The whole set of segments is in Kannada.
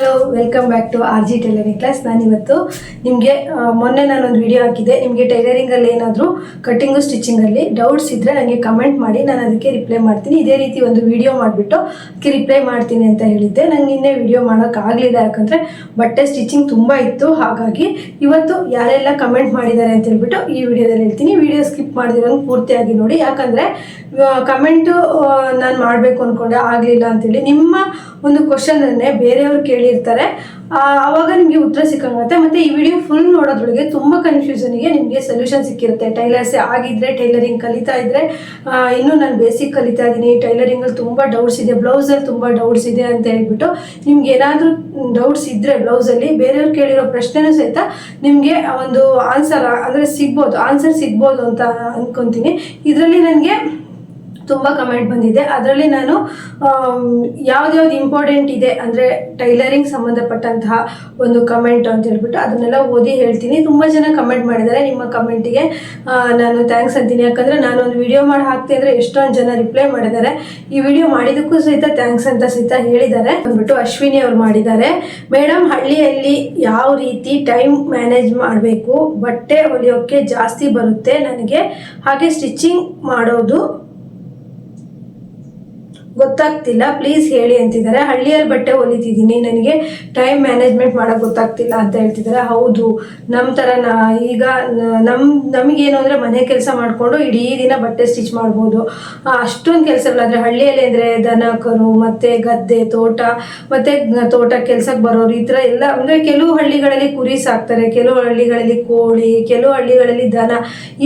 Hello welcome back to R G tailoring class ನಾನಿವತ್ತು ನಿಮಗೆ ಮೊನ್ನೆ ನಾನೊಂದು ವಿಡಿಯೋ ಹಾಕಿದ್ದೆ. ನಿಮಗೆ ಟೈಲರಿಂಗಲ್ಲಿ ಏನಾದರೂ ಕಟ್ಟಿಂಗು ಸ್ಟಿಚಿಂಗಲ್ಲಿ ಡೌಟ್ಸ್ ಇದ್ದರೆ ನನಗೆ ಕಮೆಂಟ್ ಮಾಡಿ, ನಾನು ಅದಕ್ಕೆ ರಿಪ್ಲೈ ಮಾಡ್ತೀನಿ. ಇದೇ ರೀತಿ ಒಂದು ವಿಡಿಯೋ ಮಾಡಿಬಿಟ್ಟು ಅದಕ್ಕೆ ರಿಪ್ಲೈ ಮಾಡ್ತೀನಿ ಅಂತ ಹೇಳಿದ್ದೆ. ನಂಗೆ ನಿನ್ನೆ ವಿಡಿಯೋ ಮಾಡೋಕ್ಕಾಗಲಿಲ್ಲ ಯಾಕಂದರೆ ಬಟ್ಟೆ ಸ್ಟಿಚಿಂಗ್ ತುಂಬ ಇತ್ತು. ಹಾಗಾಗಿ ಇವತ್ತು ಯಾರೆಲ್ಲ ಕಮೆಂಟ್ ಮಾಡಿದ್ದಾರೆ ಅಂತ ಹೇಳ್ಬಿಟ್ಟು ಈ ವಿಡಿಯೋದಲ್ಲಿ ಹೇಳ್ತೀನಿ. ವಿಡಿಯೋ ಸ್ಕಿಪ್ ಮಾಡಿದಿರೋಂಗೆ ಪೂರ್ತಿಯಾಗಿ ನೋಡಿ. ಯಾಕಂದರೆ ಕಮೆಂಟು ನಾನು ಮಾಡಬೇಕು ಅಂದ್ಕೊಂಡೆ ಆಗಲಿಲ್ಲ ಅಂತೇಳಿ. ನಿಮ್ಮ ಒಂದು ಕ್ವಶನನ್ನೇ ಬೇರೆಯವರು ಕೇಳಿರ್ತಾರೆ. ಆವಾಗ ನಿಮಗೆ ಉತ್ತರ ಸಿಕ್ಕಂಗತ್ತೆ. ಮತ್ತು ಈ ವಿಡಿಯೋ ಫುಲ್ ನೋಡೋದ್ರೊಳಗೆ ತುಂಬ ಕನ್ಫ್ಯೂಷನಿಗೆ ನಿಮಗೆ ಸೊಲ್ಯೂಷನ್ ಸಿಕ್ಕಿರುತ್ತೆ. ಟೈಲರ್ಸ್ ಆಗಿದ್ದರೆ ಟೈಲರಿಂಗ್ ಕಲಿತಾ ಇದ್ದರೆ ಇನ್ನೂ ನಾನು ಬೇಸಿಕ್ ಕಲಿತಾ ಇದ್ದೀನಿ. ಟೈಲರಿಂಗಲ್ಲಿ ತುಂಬ ಡೌಟ್ಸ್ ಇದೆ. ಬ್ಲೌಸಲ್ಲಿ ತುಂಬ ಡೌಟ್ಸ್ ಇದೆ ಅಂತ ಹೇಳ್ಬಿಟ್ಟು ನಿಮ್ಗೆ ಏನಾದರೂ ಡೌಟ್ಸ್ ಇದ್ದರೆ ಬ್ಲೌಸಲ್ಲಿ ಬೇರೆಯವ್ರು ಕೇಳಿರೋ ಪ್ರಶ್ನೆನೂ ಸಹಿತ ನಿಮಗೆ ಒಂದು ಆನ್ಸರ್ ಅಂದರೆ ಸಿಗ್ಬೋದು ಆನ್ಸರ್ ಸಿಗ್ಬೋದು ಅಂತ ಅಂದ್ಕೊತೀನಿ ಇದರಲ್ಲಿ ನನಗೆ ತುಂಬ ಕಮೆಂಟ್ ಬಂದಿದೆ. ಅದರಲ್ಲಿ ನಾನು ಯಾವ್ದ್ಯಾವ್ದು ಇಂಪಾರ್ಟೆಂಟ್ ಇದೆ ಅಂದರೆ ಟೈಲರಿಂಗ್ ಸಂಬಂಧಪಟ್ಟಂತಹ ಒಂದು ಕಮೆಂಟ್ ಅಂತ ಹೇಳ್ಬಿಟ್ಟು ಅದನ್ನೆಲ್ಲ ಓದಿ ಹೇಳ್ತೀನಿ. ತುಂಬ ಜನ ಕಮೆಂಟ್ ಮಾಡಿದ್ದಾರೆ. ನಿಮ್ಮ ಕಮೆಂಟಿಗೆ ನಾನು ಥ್ಯಾಂಕ್ಸ್ ಅಂತೀನಿ. ಯಾಕಂದರೆ ನಾನು ಒಂದು ವಿಡಿಯೋ ಮಾಡಿ ಹಾಕ್ತೀನಿ ಅಂದರೆ ಎಷ್ಟೊಂದು ಜನ ರಿಪ್ಲೈ ಮಾಡಿದ್ದಾರೆ. ಈ ವಿಡಿಯೋ ಮಾಡಿದ್ದಕ್ಕೂ ಸಹಿತ ಥ್ಯಾಂಕ್ಸ್ ಅಂತ ಸಹಿತ ಹೇಳಿದ್ದಾರೆ. ಅಂದ್ಬಿಟ್ಟು ಅಶ್ವಿನಿ ಅವ್ರು ಮಾಡಿದ್ದಾರೆ. ಮೇಡಮ್ ಹಳ್ಳಿಯಲ್ಲಿ ಯಾವ ರೀತಿ ಟೈಮ್ ಮ್ಯಾನೇಜ್ ಮಾಡಬೇಕು? ಬಟ್ಟೆ ಹೊಲಿಯೋಕ್ಕೆ ಜಾಸ್ತಿ ಬರುತ್ತೆ ನನಗೆ? ಹಾಗೆ ಸ್ಟಿಚಿಂಗ್ ಮಾಡೋದು ಗೊತ್ತಾಗ್ತಿಲ್ಲ. ಪ್ಲೀಸ್ ಹೇಳಿ ಅಂತಿದ್ದಾರೆ. ಹಳ್ಳಿಯಲ್ಲಿ ಬಟ್ಟೆ ಹೊಲಿತಿದ್ದೀನಿ. ನನಗೆ ಟೈಮ್ ಮ್ಯಾನೇಜ್ಮೆಂಟ್ ಮಾಡೋಕೆ ಗೊತ್ತಾಗ್ತಿಲ್ಲ ಅಂತ ಹೇಳ್ತಿದ್ದಾರೆ. ಹೌದು ನಮ್ಮ ಥರ ನಾ ಈಗ ನಮ್ಮ ನಮಗೇನು ಅಂದರೆ ಮನೆ ಕೆಲಸ ಮಾಡಿಕೊಂಡು ಇಡೀ ದಿನ ಬಟ್ಟೆ ಸ್ಟಿಚ್ ಮಾಡ್ಬೋದು. ಅಷ್ಟೊಂದು ಕೆಲಸಗಳಾದರೆ ಹಳ್ಳಿಯಲ್ಲಿ ಅಂದರೆ ದನ ಕರು ಮತ್ತು ಗದ್ದೆ ತೋಟ ಮತ್ತು ತೋಟ ಕೆಲ್ಸಕ್ಕೆ ಬರೋರು ಈ ಥರ ಎಲ್ಲ ಅಂದರೆ ಕೆಲವು ಹಳ್ಳಿಗಳಲ್ಲಿ ಕುರಿ ಸಾಕ್ತಾರೆ ಕೆಲವು ಹಳ್ಳಿಗಳಲ್ಲಿ ಕೋಳಿ ಕೆಲವು ಹಳ್ಳಿಗಳಲ್ಲಿ ದನ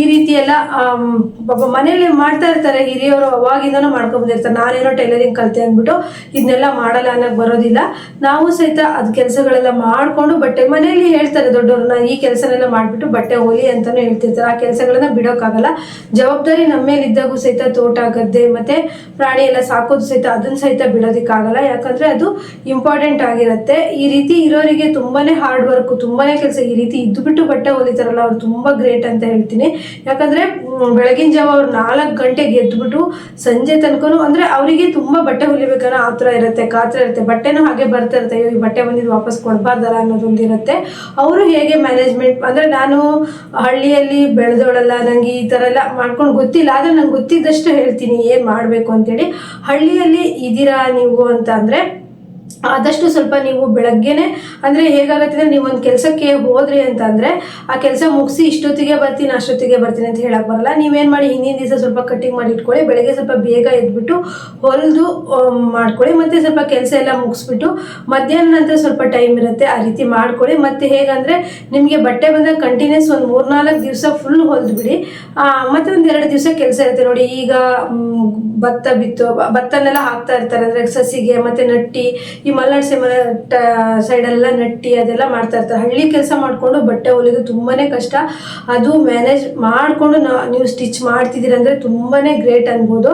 ಈ ರೀತಿ ಎಲ್ಲ ಆಮ್, ಪಾಪ ಮನೇಲಿ ಮಾಡ್ತಾ ಇರ್ತಾರೆ. ಹಿರಿಯವರು ಅವಾಗಿಂದನೂ ಮಾಡ್ಕೊಂಡ್ಬಂದಿರ್ತಾರೆ ನಾನೇನೋ ಟೈಲರಿಂಗ್ ಕಲಿತೆ ಅಂದ್ಬಿಟ್ಟು ಇದನ್ನೆಲ್ಲ ಮಾಡಲ್ಲ ಅನ್ನೋಕ್ಕೆ ಬರೋದಿಲ್ಲ. ನಾವು ಸಹಿತ ಅದು ಕೆಲಸಗಳೆಲ್ಲ ಮಾಡಿಕೊಂಡು ಬಟ್ಟೆ ಮನೆಯಲ್ಲಿ ಹೇಳ್ತಾರೆ ದೊಡ್ಡವ್ರನ್ನ, ಈ ಕೆಲಸನೆಲ್ಲ ಮಾಡಿಬಿಟ್ಟು ಬಟ್ಟೆ ಹೊಲಿ ಅಂತಲೂ ಹೇಳ್ತಿರ್ತಾರೆ. ಆ ಕೆಲಸಗಳನ್ನ ಬಿಡೋಕ್ಕಾಗಲ್ಲ. ಜವಾಬ್ದಾರಿ ನಮ್ಮ ಮೇಲೆ ಇದ್ದಾಗೂ ಸಹಿತ ತೋಟ, ಗದ್ದೆ ಮತ್ತು ಪ್ರಾಣಿ ಎಲ್ಲ ಸಾಕೋದು ಸಹಿತ ಅದನ್ನು ಸಹಿತ ಬಿಡೋದಕ್ಕಾಗಲ್ಲ. ಯಾಕಂದರೆ ಅದು ಇಂಪಾರ್ಟೆಂಟ್ ಆಗಿರುತ್ತೆ. ಈ ರೀತಿ ಇರೋರಿಗೆ ತುಂಬಾ ಹಾರ್ಡ್ ವರ್ಕು ತುಂಬಾ ಕೆಲಸ ಈ ರೀತಿ ಇದ್ದುಬಿಟ್ಟು ಬಟ್ಟೆ ಹೊಲಿತಾರಲ್ಲ ಅವ್ರು ತುಂಬ ಗ್ರೇಟ್ ಅಂತ ಹೇಳ್ತೀನಿ. ಯಾಕಂದ್ರೆ ಬೆಳಗಿನ ಜಾವ ಅವ್ರು ನಾಲ್ಕು ಗಂಟೆಗೆ ಎದ್ಬಿಟ್ಟು ಸಂಜೆ ತನಕನು ಅಂದ್ರೆ ಅವರಿಗೆ ತುಂಬಾ ಬಟ್ಟೆ ಹೊಲಿಬೇಕನ್ನೋ ಆತರ ಇರುತ್ತೆ ಕಾತರ ಇರುತ್ತೆ. ಬಟ್ಟೆನೂ ಹಾಗೆ ಬರ್ತಾ ಇರುತ್ತೆ. ಅಯ್ಯೋ, ಈ ಬಟ್ಟೆ ಬಂದಿದ್ದು ವಾಪಸ್ ಕೊಡಬಾರ್ದಲ್ಲ ಅನ್ನೋದೊಂದು ಇರುತ್ತೆ. ಅವರು ಹೇಗೆ ಮ್ಯಾನೇಜ್ಮೆಂಟ್ ಅಂದ್ರೆ ನಾನು ಹಳ್ಳಿಯಲ್ಲಿ ಬೆಳೆದೋಳಲ್ಲ, ನಂಗೆ ಈ ಥರ ಎಲ್ಲ ಮಾಡ್ಕೊಂಡು ಗೊತ್ತಿಲ್ಲ. ಆದರೆ ನಂಗೆ ಗೊತ್ತಿದ್ದಷ್ಟು ಹೇಳ್ತೀನಿ, ಏನು ಮಾಡಬೇಕು ಅಂತೇಳಿ. ಹಳ್ಳಿಯಲ್ಲಿ ಇದ್ದೀರಾ ನೀವು ಅಂತ ಅಂದರೆ ಆದಷ್ಟು ಸ್ವಲ್ಪ ನೀವು ಬೆಳಗ್ಗೆನೆ, ಅಂದರೆ ಹೇಗಾಗತ್ತೆ ಅಂದರೆ ನೀವು ಒಂದು ಕೆಲಸಕ್ಕೆ ಹೋದ್ರಿ ಅಂತಂದರೆ, ಆ ಕೆಲಸ ಮುಗಿಸಿ ಇಷ್ಟೊತ್ತಿಗೆ ಬರ್ತೀನಿ, ಅಷ್ಟೊತ್ತಿಗೆ ಬರ್ತೀನಿ ಅಂತ ಹೇಳಕ್ ಬರಲ್ಲ. ನೀವೇನು ಮಾಡಿ ಹಿಂದಿನ ದಿವಸ ಸ್ವಲ್ಪ ಕಟ್ಟಿಂಗ್ ಮಾಡಿ ಇಟ್ಕೊಳ್ಳಿ, ಬೆಳಗ್ಗೆ ಸ್ವಲ್ಪ ಬೇಗ ಎದ್ಬಿಟ್ಟು ಹೊಲಿದು ಮಾಡ್ಕೊಳ್ಳಿ, ಮತ್ತು ಸ್ವಲ್ಪ ಕೆಲಸ ಎಲ್ಲ ಮುಗಿಸ್ಬಿಟ್ಟು ಮಧ್ಯಾಹ್ನ ನಂತರ ಸ್ವಲ್ಪ ಟೈಮ್ ಇರುತ್ತೆ, ಆ ರೀತಿ ಮಾಡ್ಕೊಳ್ಳಿ. ಮತ್ತು ಹೇಗಂದರೆ, ನಿಮಗೆ ಬಟ್ಟೆ ಬಂದಾಗ ಕಂಟಿನ್ಯೂಸ್ ಒಂದು ಮೂರ್ನಾಲ್ಕು ದಿವಸ ಫುಲ್ ಹೊಲಿದ್ಬಿಡಿ ಮತ್ತು ಒಂದು ಎರಡು ದಿವಸ ಕೆಲಸ ಇರುತ್ತೆ ನೋಡಿ, ಈಗ ಭತ್ತ ಬಿತ್ತು ಭತ್ತನೆಲ್ಲ ಹಾಕ್ತಾ ಇರ್ತಾರೆ, ಅಂದರೆ ಸಸಿಗೆ, ಮತ್ತು ನಟ್ಟಿ ಈ ಮಲೆನಾಡು ಸೈಡ್ ಸೈಡೆಲ್ಲ ನಟ್ಟಿ ಅದೆಲ್ಲ ಮಾಡ್ತಾ ಇರ್ತಾರೆ. ಹಳ್ಳಿ ಕೆಲಸ ಮಾಡಿಕೊಂಡು ಬಟ್ಟೆ ಹೊಲಿಯೋದು ತುಂಬಾ ಕಷ್ಟ. ಅದು ಮ್ಯಾನೇಜ್ ಮಾಡಿಕೊಂಡು ನೀವು ಸ್ಟಿಚ್ ಮಾಡ್ತಿದ್ದೀರ ಅಂದರೆ ತುಂಬಾ ಗ್ರೇಟ್ ಅನ್ಬೋದು.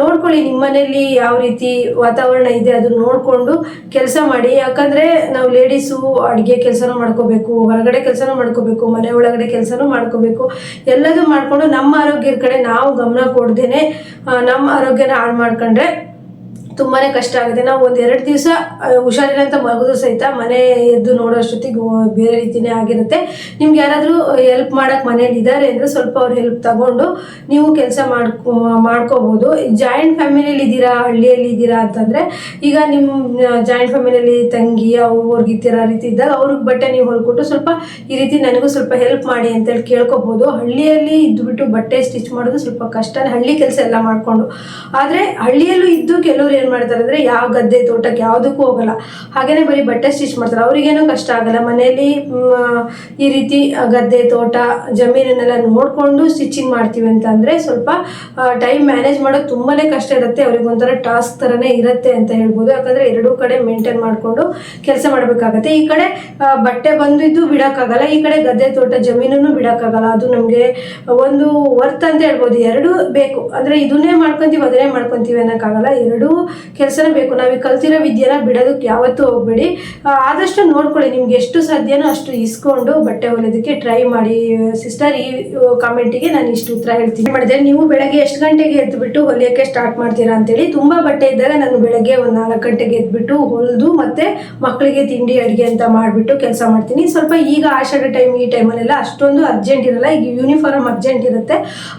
ನೋಡ್ಕೊಳ್ಳಿ ನಿಮ್ಮ ಮನೇಲಿ ಯಾವ ರೀತಿ ವಾತಾವರಣ ಇದೆ ಅದು ನೋಡಿಕೊಂಡು ಕೆಲಸ ಮಾಡಿ. ಯಾಕಂದರೆ ನಾವು ಲೇಡೀಸು ಅಡುಗೆ ಕೆಲಸನೂ ಮಾಡ್ಕೋಬೇಕು, ಹೊರಗಡೆ ಕೆಲಸನೂ ಮಾಡ್ಕೋಬೇಕು, ಮನೆ ಒಳಗಡೆ ಕೆಲಸನೂ ಮಾಡ್ಕೋಬೇಕು. ಎಲ್ಲದೂ ಮಾಡಿಕೊಂಡು ನಮ್ಮ ಆರೋಗ್ಯದ ಕಡೆ ನಾವು ಗಮನ ಕೊಡ್ದೇನೆ ನಮ್ಮ ಆರೋಗ್ಯನ ಹಾಳು ಮಾಡ್ಕೊಂಡ್ರೆ ತುಂಬಾನೇ ಕಷ್ಟ ಆಗುತ್ತೆ ನಾವು ಒಂದು ಎರಡು ದಿವಸ ಹುಷಾರಿಲ್ಲ ಅಂತ ಮಲಗೋದು ಸಹಿತ ಮನೆ ಎದ್ದು ನೋಡೋಷ್ಟೊತ್ತಿಗೆ ಬೇರೆ ರೀತಿನೇ ಆಗಿರುತ್ತೆ. ನಿಮ್ಗೆ ಯಾರಾದರೂ ಹೆಲ್ಪ್ ಮಾಡಕ್ಕೆ ಮನೇಲಿ ಇದ್ದಾರೆ ಅಂದ್ರೆ ಸ್ವಲ್ಪ ಅವ್ರ ಹೆಲ್ಪ್ ತಗೊಂಡು ನೀವು ಕೆಲಸ ಮಾಡ್ಕೊ ಮಾಡ್ಕೋಬಹುದು ಜಾಯಿಂಟ್ ಫ್ಯಾಮಿಲಿಯಲ್ಲಿ ಇದ್ದೀರಾ, ಹಳ್ಳಿಯಲ್ಲಿ ಇದ್ದೀರಾ ಅಂತಂದರೆ, ಈಗ ನಿಮ್ಮ ಜಾಯಿಂಟ್ ಫ್ಯಾಮಿಲಿಯಲ್ಲಿ ತಂಗಿ ಅವ್ರಿಗಿತ್ತಿರ ರೀತಿ ಇದ್ದಾಗ ಅವ್ರಿಗೆ ಬಟ್ಟೆ ನೀವು ಹೊಲ್ಕೊಟ್ಟು ಸ್ವಲ್ಪ ಈ ರೀತಿ ನನಗೂ ಸ್ವಲ್ಪ ಹೆಲ್ಪ್ ಮಾಡಿ ಅಂತೇಳಿ ಕೇಳ್ಕೊಬೋದು. ಹಳ್ಳಿಯಲ್ಲಿ ಇದ್ದುಬಿಟ್ಟು ಬಟ್ಟೆ ಸ್ಟಿಚ್ ಮಾಡೋದು ಸ್ವಲ್ಪ ಕಷ್ಟ ಹಳ್ಳಿ ಕೆಲಸ ಎಲ್ಲ ಮಾಡಿಕೊಂಡು. ಆದರೆ ಹಳ್ಳಿಯಲ್ಲೂ ಇದ್ದು ಕೆಲವರು ಏನು ಮಾಡ್ತಾರೆ ಅಂದರೆ ಯಾವ ಗದ್ದೆ ತೋಟಕ್ಕೆ ಯಾವುದಕ್ಕೂ ಹೋಗಲ್ಲ. ಹಾಗೇನೆ ಬರೀ ಬಟ್ಟೆ ಸ್ಟಿಚ್ ಮಾಡ್ತಾರೆ. ಅವರಿಗೇನು ಕಷ್ಟ ಆಗಲ್ಲ. ಮನೆಯಲ್ಲಿ ಈ ರೀತಿ ಗದ್ದೆ, ತೋಟ, ಜಮೀನನ್ನೆಲ್ಲ ನೋಡಿಕೊಂಡು ಸ್ಟಿಚಿಂಗ್ ಮಾಡ್ತೀವಿ ಅಂತ ಅಂದರೆ ಸ್ವಲ್ಪ ಟೈಮ್ ಮ್ಯಾನೇಜ್ ಮಾಡೋದು ತುಂಬಾ ಕಷ್ಟ ಇರುತ್ತೆ. ಅವ್ರಿಗೆ ಒಂಥರ ಟಾಸ್ಕ್ ಥರನೇ ಇರುತ್ತೆ ಅಂತ ಹೇಳ್ಬೋದು. ಯಾಕಂದರೆ ಎರಡೂ ಕಡೆ ಮೇಂಟೈನ್ ಮಾಡಿಕೊಂಡು ಕೆಲಸ ಮಾಡಬೇಕಾಗತ್ತೆ. ಈ ಕಡೆ ಬಟ್ಟೆ ಬಂದಿದ್ದು ಬಿಡೋಕ್ಕಾಗಲ್ಲ. ಈ ಕಡೆ ಗದ್ದೆ, ತೋಟ, ಜಮೀನನ್ನು ಬಿಡೋಕ್ಕಾಗಲ್ಲ. ಅದು ನಮಗೆ ಒಂದು ವರ್ತ್ ಅಂತ ಹೇಳ್ಬೋದು. ಎರಡೂ ಬೇಕು. ಅಂದರೆ ಇದನ್ನೇ ಮಾಡ್ಕೊತೀವಿ, ಅದನ್ನೇ ಮಾಡ್ಕೊತೀವಿ ಅನ್ನೋಕ್ಕಾಗಲ್ಲ. ಎರಡೂ ಕೆಲಸನೇ ಬೇಕು. ನಾವು ಕಲ್ತಿರೋ ವಿದ್ಯೆನ ಬಿಡೋದಕ್ಕೆ ಯಾವತ್ತೂ ಹೋಗ್ಬೇಡಿ. ಆದಷ್ಟು ನೋಡ್ಕೊಳ್ಳಿ ನಿಮ್ಗೆ ಎಷ್ಟು ಸಾಧ್ಯನೋ ಅಷ್ಟು ಇಸ್ಕೊಂಡು ಬಟ್ಟೆ ಹೊಲಿಯೋದಕ್ಕೆ ಟ್ರೈ ಮಾಡಿ. ಸಿಸ್ಟರ್ ಈ ಕಾಮೆಂಟಿಗೆ ನಾನು ಇಷ್ಟು ಉತ್ತರ ಹೇಳ್ತೀನಿ. ಮಾಡಿದೆ ನೀವು ಬೆಳಗ್ಗೆ ಎಷ್ಟು ಗಂಟೆಗೆ ಎದ್ದುಬಿಟ್ಟು ಹೊಲಿಯೋಕ್ಕೆ ಸ್ಟಾರ್ಟ್ ಮಾಡ್ತೀರಾ ಅಂತೇಳಿ. ತುಂಬ ಬಟ್ಟೆ ಇದ್ದಾಗ ನಾನು ಬೆಳಗ್ಗೆ ಒಂದು ನಾಲ್ಕು ಗಂಟೆಗೆ ಎದ್ಬಿಟ್ಟು ಹೊಲಿದು ಮತ್ತೆ ಮಕ್ಕಳಿಗೆ ತಿಂಡಿ, ಅಡುಗೆ ಅಂತ ಮಾಡಿಬಿಟ್ಟು ಕೆಲಸ ಮಾಡ್ತೀನಿ. ಸ್ವಲ್ಪ ಈಗ ಆಷಾಢ ಟೈಮ್ ಈ ಟೈಮಲ್ಲೆಲ್ಲ ಅಷ್ಟೊಂದು ಅರ್ಜೆಂಟ್ ಇರಲ್ಲ. ಈಗ ಯೂನಿಫಾರ್ಮ್ ಅರ್ಜೆಂಟ್ ಇರುತ್ತೆ.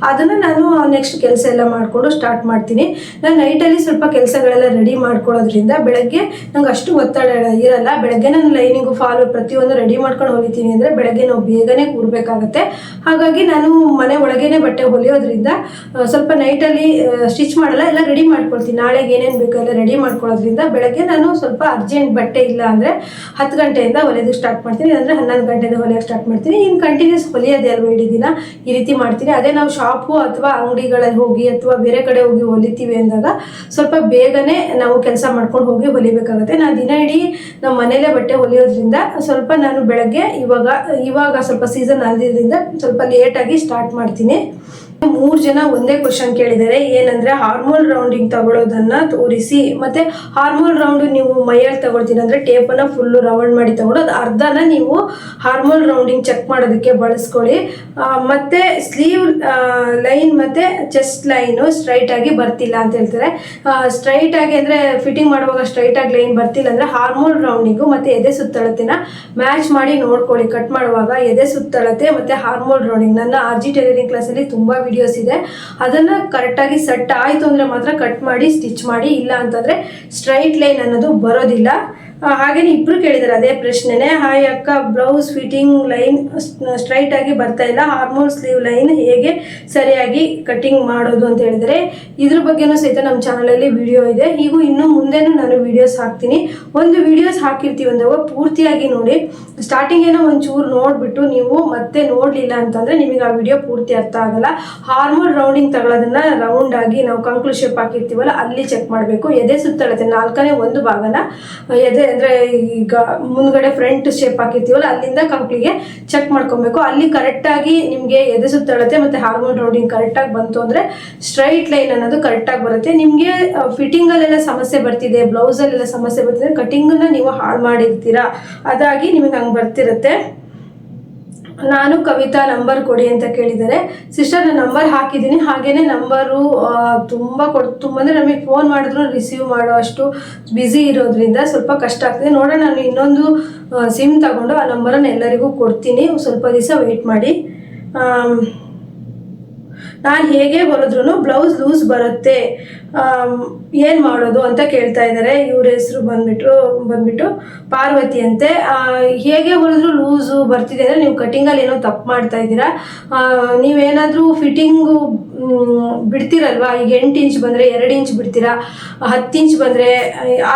ಅದನ್ನು ನಾನು ನೆಕ್ಸ್ಟ್ ಕೆಲಸ ಎಲ್ಲ ಮಾಡಿಕೊಂಡು ಸ್ಟಾರ್ಟ್ ಮಾಡ್ತೀನಿ. ನಾನು ನೈಟಲ್ಲಿ ಸ್ವಲ್ಪ ಕೆಲಸಗಳೆಲ್ಲ ರೆಡಿ ಮಾಡ್ಕೊಳ್ಳೋದ್ರಿಂದ ಬೆಳಗ್ಗೆ ನಂಗೆ ಅಷ್ಟು ಒತ್ತಡ ಇರಲ್ಲ. ಬೆಳಗ್ಗೆ ನಾನು ಲೈನಿಂಗು ಫಾಲು ಪ್ರತಿಯೊಂದು ರೆಡಿ ಮಾಡ್ಕೊಂಡು ಹೊಲಿತೀನಿ ಅಂದರೆ ಬೆಳಗ್ಗೆ ನಾವು ಬೇಗನೆ ಕೂಡಬೇಕಾಗತ್ತೆ ಹಾಗಾಗಿ ನಾನು ಮನೆ ಒಳಗೇನೆ ಬಟ್ಟೆ ಹೊಲಿಯೋದ್ರಿಂದ ಸ್ವಲ್ಪ ನೈಟಲ್ಲಿ ಸ್ಟಿಚ್ ಮಾಡಲ್ಲ, ಎಲ್ಲ ರೆಡಿ ಮಾಡ್ಕೊಳ್ತೀನಿ. ನಾಳೆಗೆ ಏನೇನು ಬೇಕು ಎಲ್ಲ ರೆಡಿ ಮಾಡ್ಕೊಳ್ಳೋದ್ರಿಂದ ಬೆಳಗ್ಗೆ ನಾನು ಸ್ವಲ್ಪ ಅರ್ಜೆಂಟ್ ಬಟ್ಟೆ ಇಲ್ಲ ಅಂದರೆ ಹತ್ತು ಗಂಟೆಯಿಂದ ಹೊಲಿಯೋದಕ್ಕೆ ಸ್ಟಾರ್ಟ್ ಮಾಡ್ತೀನಿ. ಅಂದರೆ ಹನ್ನೊಂದು ಗಂಟೆಯಿಂದ ಹೊಲಿಯೋಕ್ಕೆ ಸ್ಟಾರ್ಟ್ ಮಾಡ್ತೀನಿ. ಇನ್ನು ಕಂಟಿನ್ಯೂಸ್ ಹೊಲಿಯೋದೇ ಅಲ್ವ ಇಡೀ ದಿನ? ಈ ರೀತಿ ಮಾಡ್ತೀನಿ. ಅದೇ ನಾವು ಶಾಪು ಅಥವಾ ಅಂಗಡಿಗಳಲ್ಲಿ ಹೋಗಿ ಅಥವಾ ಬೇರೆ ಕಡೆ ಹೋಗಿ ಹೊಲಿತೀವಿ ಅಂದಾಗ ಸ್ವಲ್ಪ ಬೇಗನೆ ನಾವು ಕೆಲಸ ಮಾಡ್ಕೊಂಡು ಹೋಗಿ ಹೊಲಿಬೇಕಾಗುತ್ತೆ. ನಾನು ದಿನ ಇಡೀ ನಮ್ಮ ಮನೇಲೇ ಬಟ್ಟೆ ಹೊಲಿಯೋದ್ರಿಂದ ಸ್ವಲ್ಪ ನಾನು ಬೆಳಗ್ಗೆ ಇವಾಗ ಇವಾಗ ಸ್ವಲ್ಪ ಸೀಸನ್ ಆಗಿದ್ದರಿಂದ ಸ್ವಲ್ಪ ಲೇಟಾಗಿ ಸ್ಟಾರ್ಟ್ ಮಾಡ್ತೀನಿ. ಮೂರು ಜನ ಒಂದೇ ಕ್ವಶನ್ ಕೇಳಿದ್ದಾರೆ. ಏನಂದ್ರೆ ಹಾರ್ಮೋನ್ ರೌಂಡಿಂಗ್ ತಗೊಳ್ಳೋದನ್ನ ತೋರಿಸಿ, ಮತ್ತೆ ಹಾರ್ಮೋನ್ ರೌಂಡ್ ನೀವು ಮೈಯಲ್ಲಿ ತಗೊಳ್ತೀನಿ ಅಂದ್ರೆ ಟೇಪನ್ನ ಫುಲ್ಲು ರೌಂಡ್ ಮಾಡಿ ತಗೊಳ್ಳೋದು ಅರ್ಧನ ನೀವು ಹಾರ್ಮೋನ್ ರೌಂಡಿಂಗ್ ಚೆಕ್ ಮಾಡೋದಕ್ಕೆ ಬಳಸ್ಕೊಳ್ಳಿ. ಮತ್ತೆ ಸ್ಲೀವ್ ಲೈನ್ ಮತ್ತೆ ಚೆಸ್ಟ್ ಲೈನು ಸ್ಟ್ರೈಟ್ ಆಗಿ ಬರ್ತಿಲ್ಲ ಅಂತ ಹೇಳ್ತಾರೆ. ಸ್ಟ್ರೈಟ್ ಆಗಿ ಅಂದ್ರೆ ಫಿಟ್ಟಿಂಗ್ ಮಾಡುವಾಗ ಸ್ಟ್ರೈಟ್ ಆಗಿ ಲೈನ್ ಬರ್ತಿಲ್ಲ ಅಂದ್ರೆ ಹಾರ್ಮೋನ್ ರೌಂಡಿಂಗು ಮತ್ತೆ ಎದೆ ಸುತ್ತಳತೆನ ಮ್ಯಾಚ್ ಮಾಡಿ ನೋಡ್ಕೊಳ್ಳಿ. ಕಟ್ ಮಾಡುವಾಗ ಎದೆ ಸುತ್ತಳತೆ ಮತ್ತೆ ಹಾರ್ಮೋನ್ ರೌಂಡಿಂಗ್ ನನ್ನ ಆರ್ ಜಿ ಟೈಲರಿಂಗ್ ಕ್ಲಾಸಲ್ಲಿ ತುಂಬಾ ವಿಡಿಯೋಸ್ ಇದೆ. ಅದನ್ನ ಕರೆಕ್ಟಾಗಿ ಸೆಟ್ ಆಯ್ತು ಅಂದ್ರೆ ಮಾತ್ರ ಕಟ್ ಮಾಡಿ ಸ್ಟಿಚ್ ಮಾಡಿ, ಇಲ್ಲ ಅಂತಂದ್ರೆ ಸ್ಟ್ರೈಟ್ ಲೈನ್ ಅನ್ನೋದು ಬರೋದಿಲ್ಲ. ಹಾಗೇನೆ ಇಬ್ರು ಕೇಳಿದಾರೆ ಅದೇ ಪ್ರಶ್ನೆನೆ. ಹಾಯ್ ಅಕ್ಕ, ಬ್ಲೌಸ್ ಫಿಟ್ಟಿಂಗ್ ಲೈನ್ ಸ್ಟ್ರೈಟ್ ಆಗಿ ಬರ್ತಾ ಇಲ್ಲ. ಹಾರ್ಮೋನ್ ಸ್ಲೀವ್ ಲೈನ್ ಹೇಗೆ ಸರಿಯಾಗಿ ಕಟಿಂಗ್ ಮಾಡೋದು ಅಂತ ಹೇಳಿದರೆ. ಇದ್ರ ಬಗ್ಗೆನೂ ಸಹಿತ ನಮ್ಮ ಚಾನಲಲ್ಲಿ ವಿಡಿಯೋ ಇದೆ. ಈಗ ಇನ್ನು ಮುಂದೆನೂ ನಾನು ವಿಡಿಯೋಸ್ ಹಾಕ್ತೀನಿ. ಒಂದು ವಿಡಿಯೋಸ್ ಹಾಕಿರ್ತೀವಿ ಅಂದಾಗ ಪೂರ್ತಿಯಾಗಿ ನೋಡಿ. ಸ್ಟಾರ್ಟಿಂಗ್ ಏನೋ ಒಂಚೂರು ನೋಡ್ಬಿಟ್ಟು ನೀವು ಮತ್ತೆ ನೋಡಲಿಲ್ಲ ಅಂತಂದ್ರೆ ನಿಮಗೆ ಆ ವಿಡಿಯೋ ಪೂರ್ತಿ ಅರ್ಥ ಆಗಲ್ಲ. ಹಾರ್ಮೋನ್ ರೌಂಡಿಂಗ್ ತಗೊಳ್ಳೋದನ್ನ ರೌಂಡ್ ಆಗಿ ನಾವು ಕಂಕ್ಲು ಶೇಪ್ ಹಾಕಿರ್ತೀವಲ್ಲ, ಅಲ್ಲಿ ಚೆಕ್ ಮಾಡಬೇಕು. ಎದೆ ಸುತ್ತಳತೆ ನಾಲ್ಕನೇ ಒಂದು ಭಾಗನ, ಎದೆ ಅಂದ್ರೆ ಈಗ ಮುಂದ್ಗಡೆ ಫ್ರಂಟ್ ಶೇಪ್ ಹಾಕಿರ್ತೀವಲ್ಲ, ಅಲ್ಲಿಂದ ಕಂಪ್ಲಿಗೆ ಚೆಕ್ ಮಾಡ್ಕೊಬೇಕು. ಅಲ್ಲಿ ಕರೆಕ್ಟಾಗಿ ನಿಮಗೆ ಎದೆ ಸುತ್ತಳತೆ ಮತ್ತೆ ಹಾರ್ಮೋನ್ ರೌಂಡಿಂಗ್ ಕರೆಕ್ಟಾಗಿ ಬಂತು ಅಂದ್ರೆ ಸ್ಟ್ರೈಟ್ ಲೈನ್ ಅನ್ನೋದು ಕರೆಕ್ಟಾಗಿ ಬರುತ್ತೆ. ನಿಮಗೆ ಫಿಟ್ಟಿಂಗಲ್ಲೆಲ್ಲ ಸಮಸ್ಯೆ ಬರ್ತಿದೆ ಬ್ಲೌಸಲ್ಲೆಲ್ಲ ಸಮಸ್ಯೆ ಬರ್ತಿದೆ ಕಟಿಂಗನ್ನು ನೀವು ಹಾಳು ಮಾಡಿರ್ತೀರಾ? ಅದಾಗಿ ನಿಮಗೆ ಹಂಗೆ ಬರ್ತಿರುತ್ತೆ. ನಾನು ಕವಿತಾ ನಂಬರ್ ಕೊಡಿ ಅಂತ ಕೇಳಿದ್ದಾರೆ. ಸಿಸ್ಟರ್ ನಾನು ನಂಬರ್ ಹಾಕಿದ್ದೀನಿ. ಹಾಗೇನೆ ನಂಬರು ತುಂಬ ಕೊಡ್ ತುಂಬ ಅಂದರೆ ನಮಗೆ ಫೋನ್ ಮಾಡಿದ್ರು ರಿಸೀವ್ ಮಾಡೋ ಅಷ್ಟು ಬ್ಯುಸಿ ಇರೋದ್ರಿಂದ ಸ್ವಲ್ಪ ಕಷ್ಟ ಆಗ್ತದೆ. ನೋಡೋಣ, ನಾನು ಇನ್ನೊಂದು ಸಿಮ್ ತಗೊಂಡು ಆ ನಂಬರನ್ನು ಎಲ್ಲರಿಗೂ ಕೊಡ್ತೀನಿ. ಸ್ವಲ್ಪ ದಿವಸ ವೆಯ್ಟ್ ಮಾಡಿ. ನಾನು ಹೇಗೆ ಬರೋದ್ರು ಬ್ಲೌಸ್ ಲೂಸ್ ಬರುತ್ತೆ. ಏನು ಮಾಡೋದು ಅಂತ ಕೇಳ್ತಾ ಇದ್ದಾರೆ ಇವ್ರ ಹೆಸರು ಬಂದ್ಬಿಟ್ರು, ಬಂದ್ಬಿಟ್ಟು ಪಾರ್ವತಿ ಅಂತೆ ಹೇಗೆ ಹೊಲಿದ್ರು ಲೂಸು ಬರ್ತಿದೆ ಅಂದರೆ ನೀವು ಕಟಿಂಗಲ್ಲಿ ಏನೋ ತಪ್ಪು ಮಾಡ್ತಾ ಇದ್ದೀರಾ. ನೀವೇನಾದರೂ ಫಿಟ್ಟಿಂಗು ಬಿಡ್ತೀರಲ್ವಾ? ಈಗ ಎಂಟು ಇಂಚ್ ಬಂದರೆ ಎರಡು ಇಂಚ್ ಬಿಡ್ತೀರಾ? ಹತ್ತು ಇಂಚ್ ಬಂದರೆ,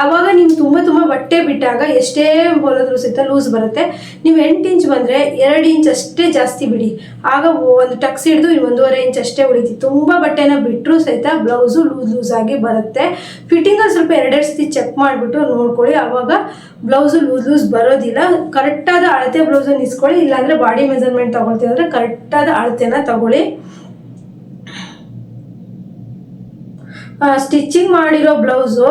ಆವಾಗ ನೀವು ತುಂಬ ತುಂಬ ಬಟ್ಟೆ ಬಿಟ್ಟಾಗ ಎಷ್ಟೇ ಹೊಲಿದ್ರು ಸಹಿತ ಲೂಸ್ ಬರುತ್ತೆ. ನೀವು ಎಂಟು ಇಂಚ್ ಬಂದರೆ ಎರಡು ಇಂಚ್ ಅಷ್ಟೇ ಜಾಸ್ತಿ ಬಿಡಿ. ಆಗ ಒಂದು ಟಕ್ಸ್ ಹಿಡಿದು ಒಂದೂವರೆ ಇಂಚ್ ಅಷ್ಟೇ ಉಳಿತಿ ತುಂಬ ಬಟ್ಟೆನ ಬಿಟ್ಟರು ಸಹಿತ ಬ್ಲೌಸು ಲೂಸ್ ಲೂಸ್. ಆಗಿ ಬರುತ್ತೆ. ಫಿಟ್ಟಿಂಗಲ್ಲಿ ಸ್ವಲ್ಪ ಎರಡೆರಡು ಸತಿ ಚೆಕ್ ಮಾಡಿಬಿಟ್ಟು ನೋಡ್ಕೊಳ್ಳಿ. ಆವಾಗ ಬ್ಲೌಸು ಲೂಸ್ ಲೂಸ್ ಬರೋದಿಲ್ಲ. ಕರೆಕ್ಟಾದ ಅಳತೆ ಬ್ಲೌಸನ್ನು ಇಸ್ಕೊಳ್ಳಿ. ಇಲ್ಲಾಂದರೆ ಬಾಡಿ ಮೆಜರ್ಮೆಂಟ್ ತಗೊಳ್ತೀವಿ ಅಂದರೆ ಕರೆಕ್ಟಾದ ಅಳತೆನ ತಗೊಳ್ಳಿ. ಸ್ಟಿಚಿಂಗ್ ಮಾಡಿರೋ ಬ್ಲೌಸು